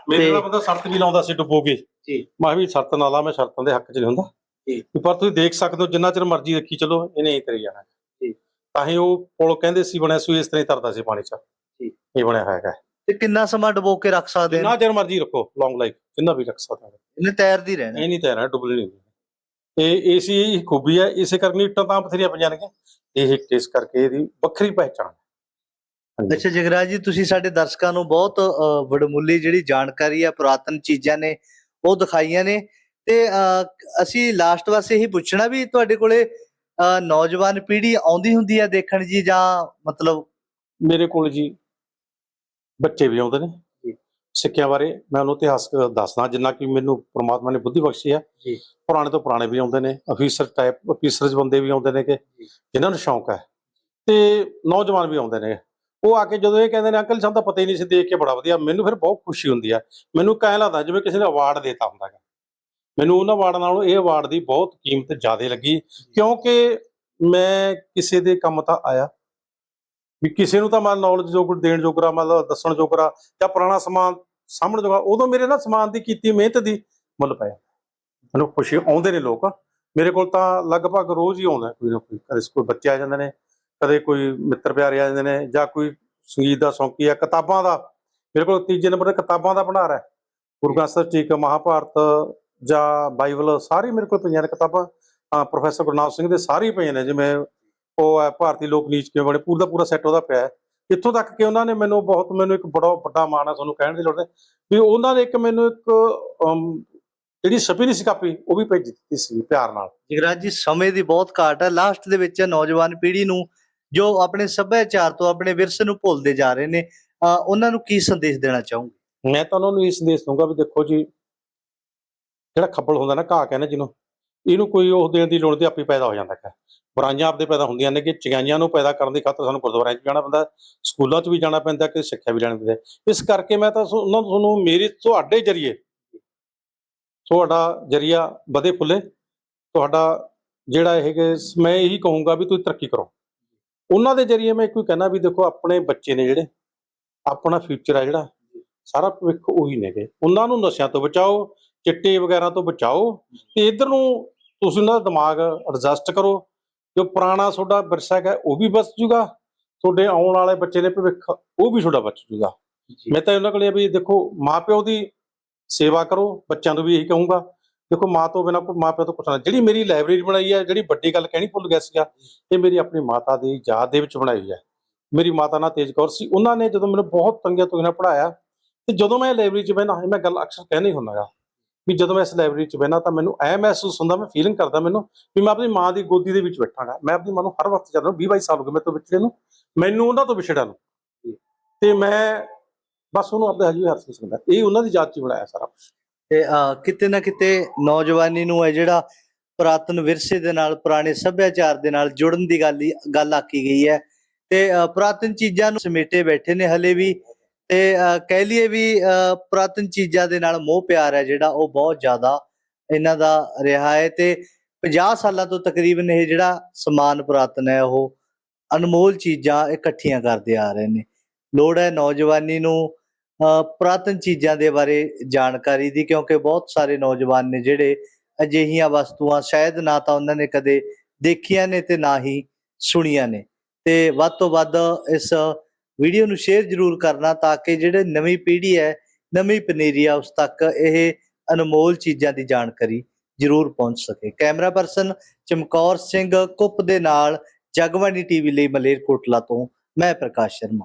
ਮੇਰੇ ਨਾਲ ਬੰਦਾ ਸ਼ਰਤ ਵੀ ਲਾਉਂਦਾ ਸੀ ਡੁੱਬੋਗੇ ਜੀ। ਮੈਂ ਵੀ ਸ਼ਰਤ ਨਾ ਲਾ ਮੈਂ ਸ਼ਰਤਾਂ ਦੇ ਹੱਕ 'ਚ ਨਹੀਂ ਹੁੰਦਾ ਜੀ। ਪਰ ਤੁਸੀਂ ਦੇਖ ਸਕਦੇ ਹੋ ਜਿੰਨਾ ਚਿਰ ਮਰਜ਼ੀ ਰੱਖੀ ਚਲੋ ਇਹਨੇ ਹੀ ਤਰੀ ਜਾਣਾ ਜੀ। ਤਾਂ ਹੀ ਉਹ ਪੁਲ ਕਹਿੰਦੇ ਸੀ ਬਣਿਆ ਸੀ ਇਸ ਤਰ੍ਹਾਂ ਹੀ ਤਰਦਾ ਸੀ ਪਾਣੀ 'ਚ ਜੀ। ਇਹ ਬਣਿਆ ਹੋਇਆ ਹੈਗਾ। ਤੇ ਕਿੰਨਾ ਸਮਾਂ ਡੁਬੋ ਕੇ ਰੱਖ ਸਕਦੇ ਜਿੰਨਾ ਨੇ? ਚਿਰ ਮਰਜ਼ੀ ਰੱਖੋ ਲੌਂਗ ਲਾਈਫ ਜਿੰਨਾ ਵੀ ਰੱਖ ਸਕਦਾ ਇਹਨੇ ਤੈਰਦੀ ਰਹਿਣਾ। ਇਹ ਨਹੀਂ ਤੈਰਨਾ ਡੁੱਬਣੀ ਨਹੀਂ ਇਹ ਏਸੀ ਹੀ ਖੂਬੀ ਹੈ ਇਸੇ ਕਰਕੇ ਇੱਟਾਂ ਤਾਂ ਬਥੇਰੀਆਂ ਪਈਆਂ ਨੇ ਇਹ ਇਸ ਕਰਕੇ ਇਹਦੀ ਵੱਖਰੀ ਪਹਿਚਾਣ ਹੈ। ਅੱਛਾ ਜਗਰਾਜ ਜੀ ਤੁਸੀਂ ਸਾਡੇ ਦਰਸ਼ਕਾਂ ਨੂੰ ਬਹੁਤ ਵਡਮੁੱਲੀ ਜਿਹੜੀ ਜਾਣਕਾਰੀ ਹੈ ਪੁਰਾਤਨ ਚੀਜ਼ਾਂ ਨੇ ਉਹ ਦਿਖਾਈਆਂ ਨੇ। ਤੇ ਅਸੀਂ ਲਾਸਟ ਵਾਸਤੇ ਇਹੀ ਪੁੱਛਣਾ ਵੀ ਤੁਹਾਡੇ ਕੋਲੇ ਨੌਜਵਾਨ ਪੀੜ੍ਹੀ ਆਉਂਦੀ ਹੁੰਦੀ ਹੈ ਦੇਖਣ ਜੀ ਜਾਂ ਮਤਲਬ ਮੇਰੇ ਕੋਲ ਜੀ ਬੱਚੇ ਵੀ ਆਉਂਦੇ ਨੇ। ਜੀ। ਸਿੱਕਿਆਂ ਬਾਰੇ ਮੈਂ ਉਹਨੂੰ ਇਤਿਹਾਸ ਦੱਸਦਾ ਜਿੰਨਾ ਕਿ ਮੈਨੂੰ ਪ੍ਰਮਾਤਮਾ ਨੇ ਬੁੱਧੀ ਬਖਸ਼ੀ ਜੀ। ਪੁਰਾਣੇ ਤੋਂ ਪੁਰਾਣੇ ਵੀ ਆਉਂਦੇ ਨੇ ਅਫੀਸਰ ਟਾਈਪ ਅਫੀਸਰਸ ਬੰਦੇ ਵੀ ਆਉਂਦੇ ਨੇ ਕਿ ਜਿਨ੍ਹਾਂ ਨੂੰ ਸ਼ੌਂਕ ਹੈ। ਤੇ ਨੌਜਵਾਨ ਵੀ ਆਉਂਦੇ ਨੇ। ਉਹ ਆ ਕੇ ਜਦੋਂ ਇਹ ਕਹਿੰਦੇ ਨੇ ਅੰਕਲ ਸਾਨੂੰ ਤਾਂ ਪਤਾ ਹੀ ਨਹੀਂ ਸੀ ਦੇਖ ਕੇ ਬੜਾ ਵਧੀਆ। ਮੈਨੂੰ ਫਿਰ ਬਹੁਤ ਖੁਸ਼ੀ ਹੁੰਦੀ ਆ ਮੈਨੂੰ ਕਹਿ ਲੱਗਦਾ ਜਿਵੇਂ ਕਿਸੇ ਨੇ ਅਵਾਰਡ ਦੇਤਾ ਹੁੰਦਾ ਹੈ ਮੈਨੂੰ ਉਹਨਾਂ ਅਵਾਰਡ ਨਾਲੋਂ ਇਹ ਅਵਾਰਡ ਦੀ ਬਹੁਤ ਕੀਮਤ ਜ਼ਿਆਦਾ ਲੱਗੀ। ਕਿਉਂਕਿ ਮੈਂ ਕਿਸੇ ਦੇ ਕੰਮ ਤਾਂ ਆਇਆ। ਵੀ ਕਿਸੇ ਨੂੰ ਤਾਂ ਮੈਂ ਨੌਲੇਜ ਜੋ ਕੁਝ ਦੇਣ ਜੋਗਰਾ ਮਤਲਬ ਦੱਸਣ ਜੋਗਰਾ ਜਾਂ ਪੁਰਾਣਾ ਸਮਾਨ ਸਾਹਮਣੇ ਜੋਗਰਾ ਉਦੋਂ ਮੇਰੇ ਨਾ ਸਮਾਨ ਦੀ ਕੀਤੀ ਮਿਹਨਤ ਦੀ ਮੁੱਲ ਪਿਆ ਮੈਨੂੰ ਖੁਸ਼ੀ ਆਉਂਦੇ ਨੇ ਲੋਕ। ਮੇਰੇ ਕੋਲ ਤਾਂ ਲਗਭਗ ਰੋਜ਼ ਹੀ ਆਉਂਦਾ ਕੋਈ ਨਾ ਕੋਈ। ਕਦੇ ਕੋਈ ਬੱਚੇ ਆ ਜਾਂਦੇ ਨੇ, ਕਦੇ ਕੋਈ ਮਿੱਤਰ ਪਿਆਰੇ ਆ ਜਾਂਦੇ ਨੇ ਜਾਂ ਕੋਈ ਸੰਗੀਤ ਦਾ ਸ਼ੌਂਕੀ ਆ, ਕਿਤਾਬਾਂ ਦਾ। ਮੇਰੇ ਕੋਲ ਤੀਜੇ ਨੰਬਰ ਤੇ ਕਿਤਾਬਾਂ ਦਾ ਭੰਡਾਰ ਹੈ। ਗੁਰੂ ਗ੍ਰੰਥ ਸਾਹਿਬ ਠੀਕ ਮਹਾਭਾਰਤ ਜਾਂ ਬਾਈਬਲ ਸਾਰੀ ਮੇਰੇ ਕੋਲ ਪਈਆਂ ਨੇ ਕਿਤਾਬਾਂ। ਅਹ ਪ੍ਰੋਫੈਸਰ ਗੁਰਨਾਮ ਸਿੰਘ ਦੇ ਸਾਰੀ ਪਈਆਂ ਨੇ, ਜਿਵੇਂ ਉਹ ਹੈ ਭਾਰਤੀ ਲੋਕ ਨੀਚ ਕਿਵੇਂ ਬਣੇ? ਪੂਰਾ ਪੂਰਾ ਸੈੱਟ ਉਹਦਾ ਪਿਆ ਹੈ। ਇੱਥੋਂ ਤੱਕ ਕਿ ਉਹਨਾਂ ਨੇ ਮੈਨੂੰ ਬਹੁਤ ਮੈਨੂੰ ਇੱਕ ਬੜਾ ਵੱਡਾ ਮਾਣ ਹੈ ਤੁਹਾਨੂੰ ਕਹਿਣ ਦੀ ਲੋੜ ਨਹੀਂ। ਵੀ ਉਹਨਾਂ ਨੇ ਇੱਕ ਮੈਨੂੰ ਇੱਕ ਜਿਹੜੀ ਛਪੀ ਨਹੀਂ ਸੀ ਕਾਪੀ ਉਹ ਵੀ ਭੇਜ ਦਿੱਤੀ ਸੀ ਪਿਆਰ ਨਾਲ। ਜਗਰਾਜ ਜੀ ਸਮੇਂ ਦੀ ਬਹੁਤ ਘਾਟ ਹੈ। ਲਾਸਟ ਦੇ ਵਿੱਚ ਨੌਜਵਾਨ ਪੀੜ੍ਹੀ ਨੂੰ ਜੋ ਆਪਣੇ ਸੱਭਿਆਚਾਰ ਤੋਂ ਆਪਣੇ ਵਿਰਸੇ ਨੂੰ ਭੁੱਲਦੇ ਜਾ ਰਹੇ ਨੇ ਉਹਨਾਂ ਨੂੰ ਕੀ ਸੰਦੇਸ਼ ਦੇਣਾ ਚਾਹੋਗੇ? ਮੈਂ ਤਾਂ ਉਹਨਾਂ ਨੂੰ ਇਹ ਸੰਦੇਸ਼ ਦਊਂਗਾ ਵੀ ਦੇਖੋ ਜੀ ਜਿਹੜਾ ਖੱਬਲ ਹੁੰਦਾ ਨਾ ਘਾਹ ਕਹਿੰਦੇ ਜਿਹਨੂੰ ਇਹਨੂੰ ਕੋਈ ਉਹ ਦੇਣ ਦੀ ਲੋੜ ਤੇ ਆਪੇ ਪੈਦਾ ਹੋ ਜਾਂਦਾ ਹੈ। ਬੁਰਾਈਆਂ ਆਪਦੇ ਪੈਦਾ ਹੁੰਦੀਆਂ ਨੇ ਕਿ ਚੰਗਿਆਈਆਂ ਨੂੰ ਪੈਦਾ ਕਰਨ ਦੀ ਖਾਤਰ ਸਾਨੂੰ ਗੁਰਦੁਆਰਿਆਂ 'ਚ ਜਾਣਾ ਪੈਂਦਾ ਸਕੂਲਾਂ 'ਚ ਵੀ ਜਾਣਾ ਪੈਂਦਾ ਕਿ ਸਿੱਖਿਆ ਵੀ ਲੈਣੀ ਪੈਂਦੀ ਇਸ ਕਰਕੇ ਮੈਂ ਤਾਂ ਉਹਨਾਂ ਤੁਹਾਨੂੰ ਮੇਰੇ, ਤੁਹਾਡੇ ਜਰੀਏ, ਤੁਹਾਡਾ ਜਰੀਆ ਵਧੇ ਫੁੱਲੇ, ਤੁਹਾਡਾ ਜਿਹੜਾ ਇਹ ਕਿ ਮੈਂ ਇਹੀ ਕਹੂੰਗਾ ਵੀ ਤੁਸੀਂ ਤਰੱਕੀ ਕਰੋ। ਉਹਨਾਂ ਦੇ ਜਰੀਏ ਮੈਂ ਇੱਕੋ ਹੀ ਕਹਿਣਾ ਵੀ ਦੇਖੋ ਆਪਣੇ ਬੱਚੇ ਨੇ ਜਿਹੜੇ, ਆਪਣਾ ਫਿਊਚਰ ਆ ਜਿਹੜਾ, ਸਾਰਾ ਭਵਿੱਖ ਉਹੀ ਨੇਗੇ। ਉਹਨਾਂ ਨੂੰ ਨਸ਼ਿਆਂ ਤੋਂ ਬਚਾਓ, ਚਿੱਟੇ ਵਗੈਰਾ ਤੋਂ ਬਚਾਓ ਤੇ ਇਧਰ ਨੂੰ ਤੁਸੀਂ ਉਹਨਾਂ ਦਾ ਦਿਮਾਗ ਐਡਜਸਟ ਕਰੋ। ਜੋ ਪੁਰਾਣਾ ਤੁਹਾਡਾ ਵਿਰਸਾ ਹੈ ਉਹ ਵੀ ਬਚ ਜੂਗਾ ਤੁਹਾਡੇ ਆਉਣ ਵਾਲੇ ਬੱਚੇ ਦੇ ਭਵਿੱਖ ਉਹ ਵੀ ਤੁਹਾਡਾ ਬਚ ਜੂਗਾ ਮੈਂ ਤਾਂ ਉਹਨਾਂ ਕੋਲੇ ਵੀ ਦੇਖੋ ਮਾਪਿਓ ਦੀ ਸੇਵਾ ਕਰੋ ਬੱਚਿਆਂ ਨੂੰ ਵੀ ਇਹੀ ਕਹੂੰਗਾ। ਦੇਖੋ ਮਾਂ ਤੋਂ ਬਿਨਾਂ ਕੋਈ ਮਾਪਿਓ ਤੋਂ ਕੁਛ ਨਾ। ਜਿਹੜੀ ਮੇਰੀ ਲਾਇਬ੍ਰੇਰੀ ਬਣਾਈ ਹੈ ਜਿਹੜੀ ਵੱਡੀ ਗੱਲ ਕਹਿਣੀ ਭੁੱਲ ਗਿਆ ਸੀਗਾ ਇਹ ਮੇਰੀ ਆਪਣੀ ਮਾਤਾ ਦੀ ਯਾਦ ਦੇ ਵਿੱਚ ਬਣਾਈ ਹੈ। ਮੇਰੀ ਮਾਤਾ ਨਾਲ ਤੇਜ ਕੌਰ ਸੀ। ਉਹਨਾਂ ਨੇ ਜਦੋਂ ਮੈਨੂੰ ਬਹੁਤ ਤੰਗੀਆਂ ਤੋਂ ਇਹਨਾਂ ਪੜਾਇਆ ਤੇ ਜਦੋਂ ਮੈਂ ਲਾਇਬ੍ਰੇਰੀ 'ਚ ਬਹਿਣਾ ਮੈਂ ਗੱਲ ਅਕਸਰ ਕਹਿਣੀ ਹੁੰਦਾਗਾ ਵੀ ਜਦੋਂ ਮੈਂ ਇਸ ਲਾਇਬ੍ਰੇਰੀ 'ਚ ਬਹਿਣਾ ਤਾਂ ਮੈਨੂੰ ਐ ਮਹਿਸੂਸ ਹੁੰਦਾ ਮੈਂ ਫੀਲਿੰਗ ਕਰਦਾ ਮੈਨੂੰ ਵੀ ਮੈਂ ਆਪਣੀ ਮਾਂ ਦੀ ਗੋਦੀ ਦੇ ਵਿੱਚ ਬੈਠਾਂਗਾ ਮੈਂ ਆਪਣੀ ਮਾਂ ਨੂੰ ਹਰ ਵਕਤ ਜਦੋਂ 20 22 ਸਾਲ ਹੋ ਗਏ ਮੇਰੇ ਤੋਂ ਵਿਛੜੇ ਨੂੰ। ਮੈਨੂੰ ਉਹਨਾਂ ਤੋਂ ਵਿਛੜਿਆ ਨੂੰ। ਤੇ ਮੈਂ ਬਸ ਉਹਨੂੰ ਆਪਣੇ ਹਜੇ ਹੱਥ ਨਹੀਂ ਇਹ ਉਹਨਾਂ ਦੀ ਯਾਦ 'ਚ ਬਣਾਇਆ ਸਾਰਾ ਕੁਛ। ਤੇ ਕਿਤੇ ਨਾ ਕਿਤੇ ਨੌਜਵਾਨੀ ਨੂੰ ਹੈ ਜਿਹੜਾ ਪੁਰਾਤਨ ਵਿਰਸੇ ਦੇ ਨਾਲ ਪੁਰਾਣੇ ਸੱਭਿਆਚਾਰ ਦੇ ਨਾਲ ਜੁੜਨ ਦੀ ਗੱਲ ਹੀ ਗੱਲ ਆਕੀ ਗਈ ਹੈ। ਤੇ ਅ, ਪੁਰਾਤਨ ਚੀਜ਼ਾਂ ਨੂੰ ਸਮੇਟੇ ਬੈਠੇ ਨੇ ਹਲੇ ਵੀ ਤੇ ਕਹਿ ਲਈਏ ਵੀ ਅ, ਪੁਰਾਤਨ ਚੀਜ਼ਾਂ ਦੇ ਨਾਲ ਮੋਹ ਪਿਆਰ ਹੈ ਜਿਹੜਾ ਉਹ ਬਹੁਤ ਜ਼ਿਆਦਾ ਇਹਨਾਂ ਦਾ ਰਿਹਾ ਹੈ ਤੇ 50 ਸਾਲਾਂ ਤੋਂ ਤਕਰੀਬਨ ਇਹ ਜਿਹੜਾ ਸਮਾਨ ਪੁਰਾਤਨ ਹੈ ਉਹ ਅਨਮੋਲ ਚੀਜ਼ਾਂ ਇਕੱਠੀਆਂ ਕਰਦੇ ਆ ਰਹੇ ਨੇ। ਲੋੜ ਹੈ ਨੌਜਵਾਨੀ ਨੂੰ ਅ, ਪੁਰਾਤਨ ਚੀਜ਼ਾਂ ਦੇ ਬਾਰੇ ਜਾਣਕਾਰੀ ਦੀ ਕਿਉਂਕਿ ਬਹੁਤ ਸਾਰੇ ਨੌਜਵਾਨ ਨੇ ਜਿਹੜੇ ਅਜਿਹੀਆਂ ਵਸਤੂਆਂ ਸ਼ਾਇਦ ਨਾ ਤਾਂ ਉਹਨਾਂ ਨੇ ਕਦੇ ਦੇਖੀਆਂ ਨੇ ਤੇ ਨਾ ਹੀ ਸੁਣੀਆਂ ਨੇ। ਤੇ ਵੱਧ ਤੋਂ ਵੱਧ ਇਸ ਵੀਡੀਓ ਨੂੰ ਸ਼ੇਅਰ ਜ਼ਰੂਰ ਕਰਨਾ ਤਾਂ ਕਿ ਜਿਹੜੇ ਨਵੀਂ ਪੀੜ੍ਹੀ ਹੈ, ਨਵੀਂ ਪਨੀਰੀ ਆ, ਉਸ ਤੱਕ ਇਹ ਅਨਮੋਲ ਚੀਜ਼ਾਂ ਦੀ ਜਾਣਕਾਰੀ ਜ਼ਰੂਰ ਪਹੁੰਚ ਸਕੇ। ਕੈਮਰਾ ਪਰਸਨ ਚਮਕੌਰ ਸਿੰਘ ਕੁੱਪ ਦੇ ਨਾਲ ਜਗਬਾਣੀ ਟੀਵੀ ਲਈ ਮਲੇਰਕੋਟਲਾ ਤੋਂ ਮੈਂ ਪ੍ਰਕਾਸ਼ ਸ਼ਰਮਾ।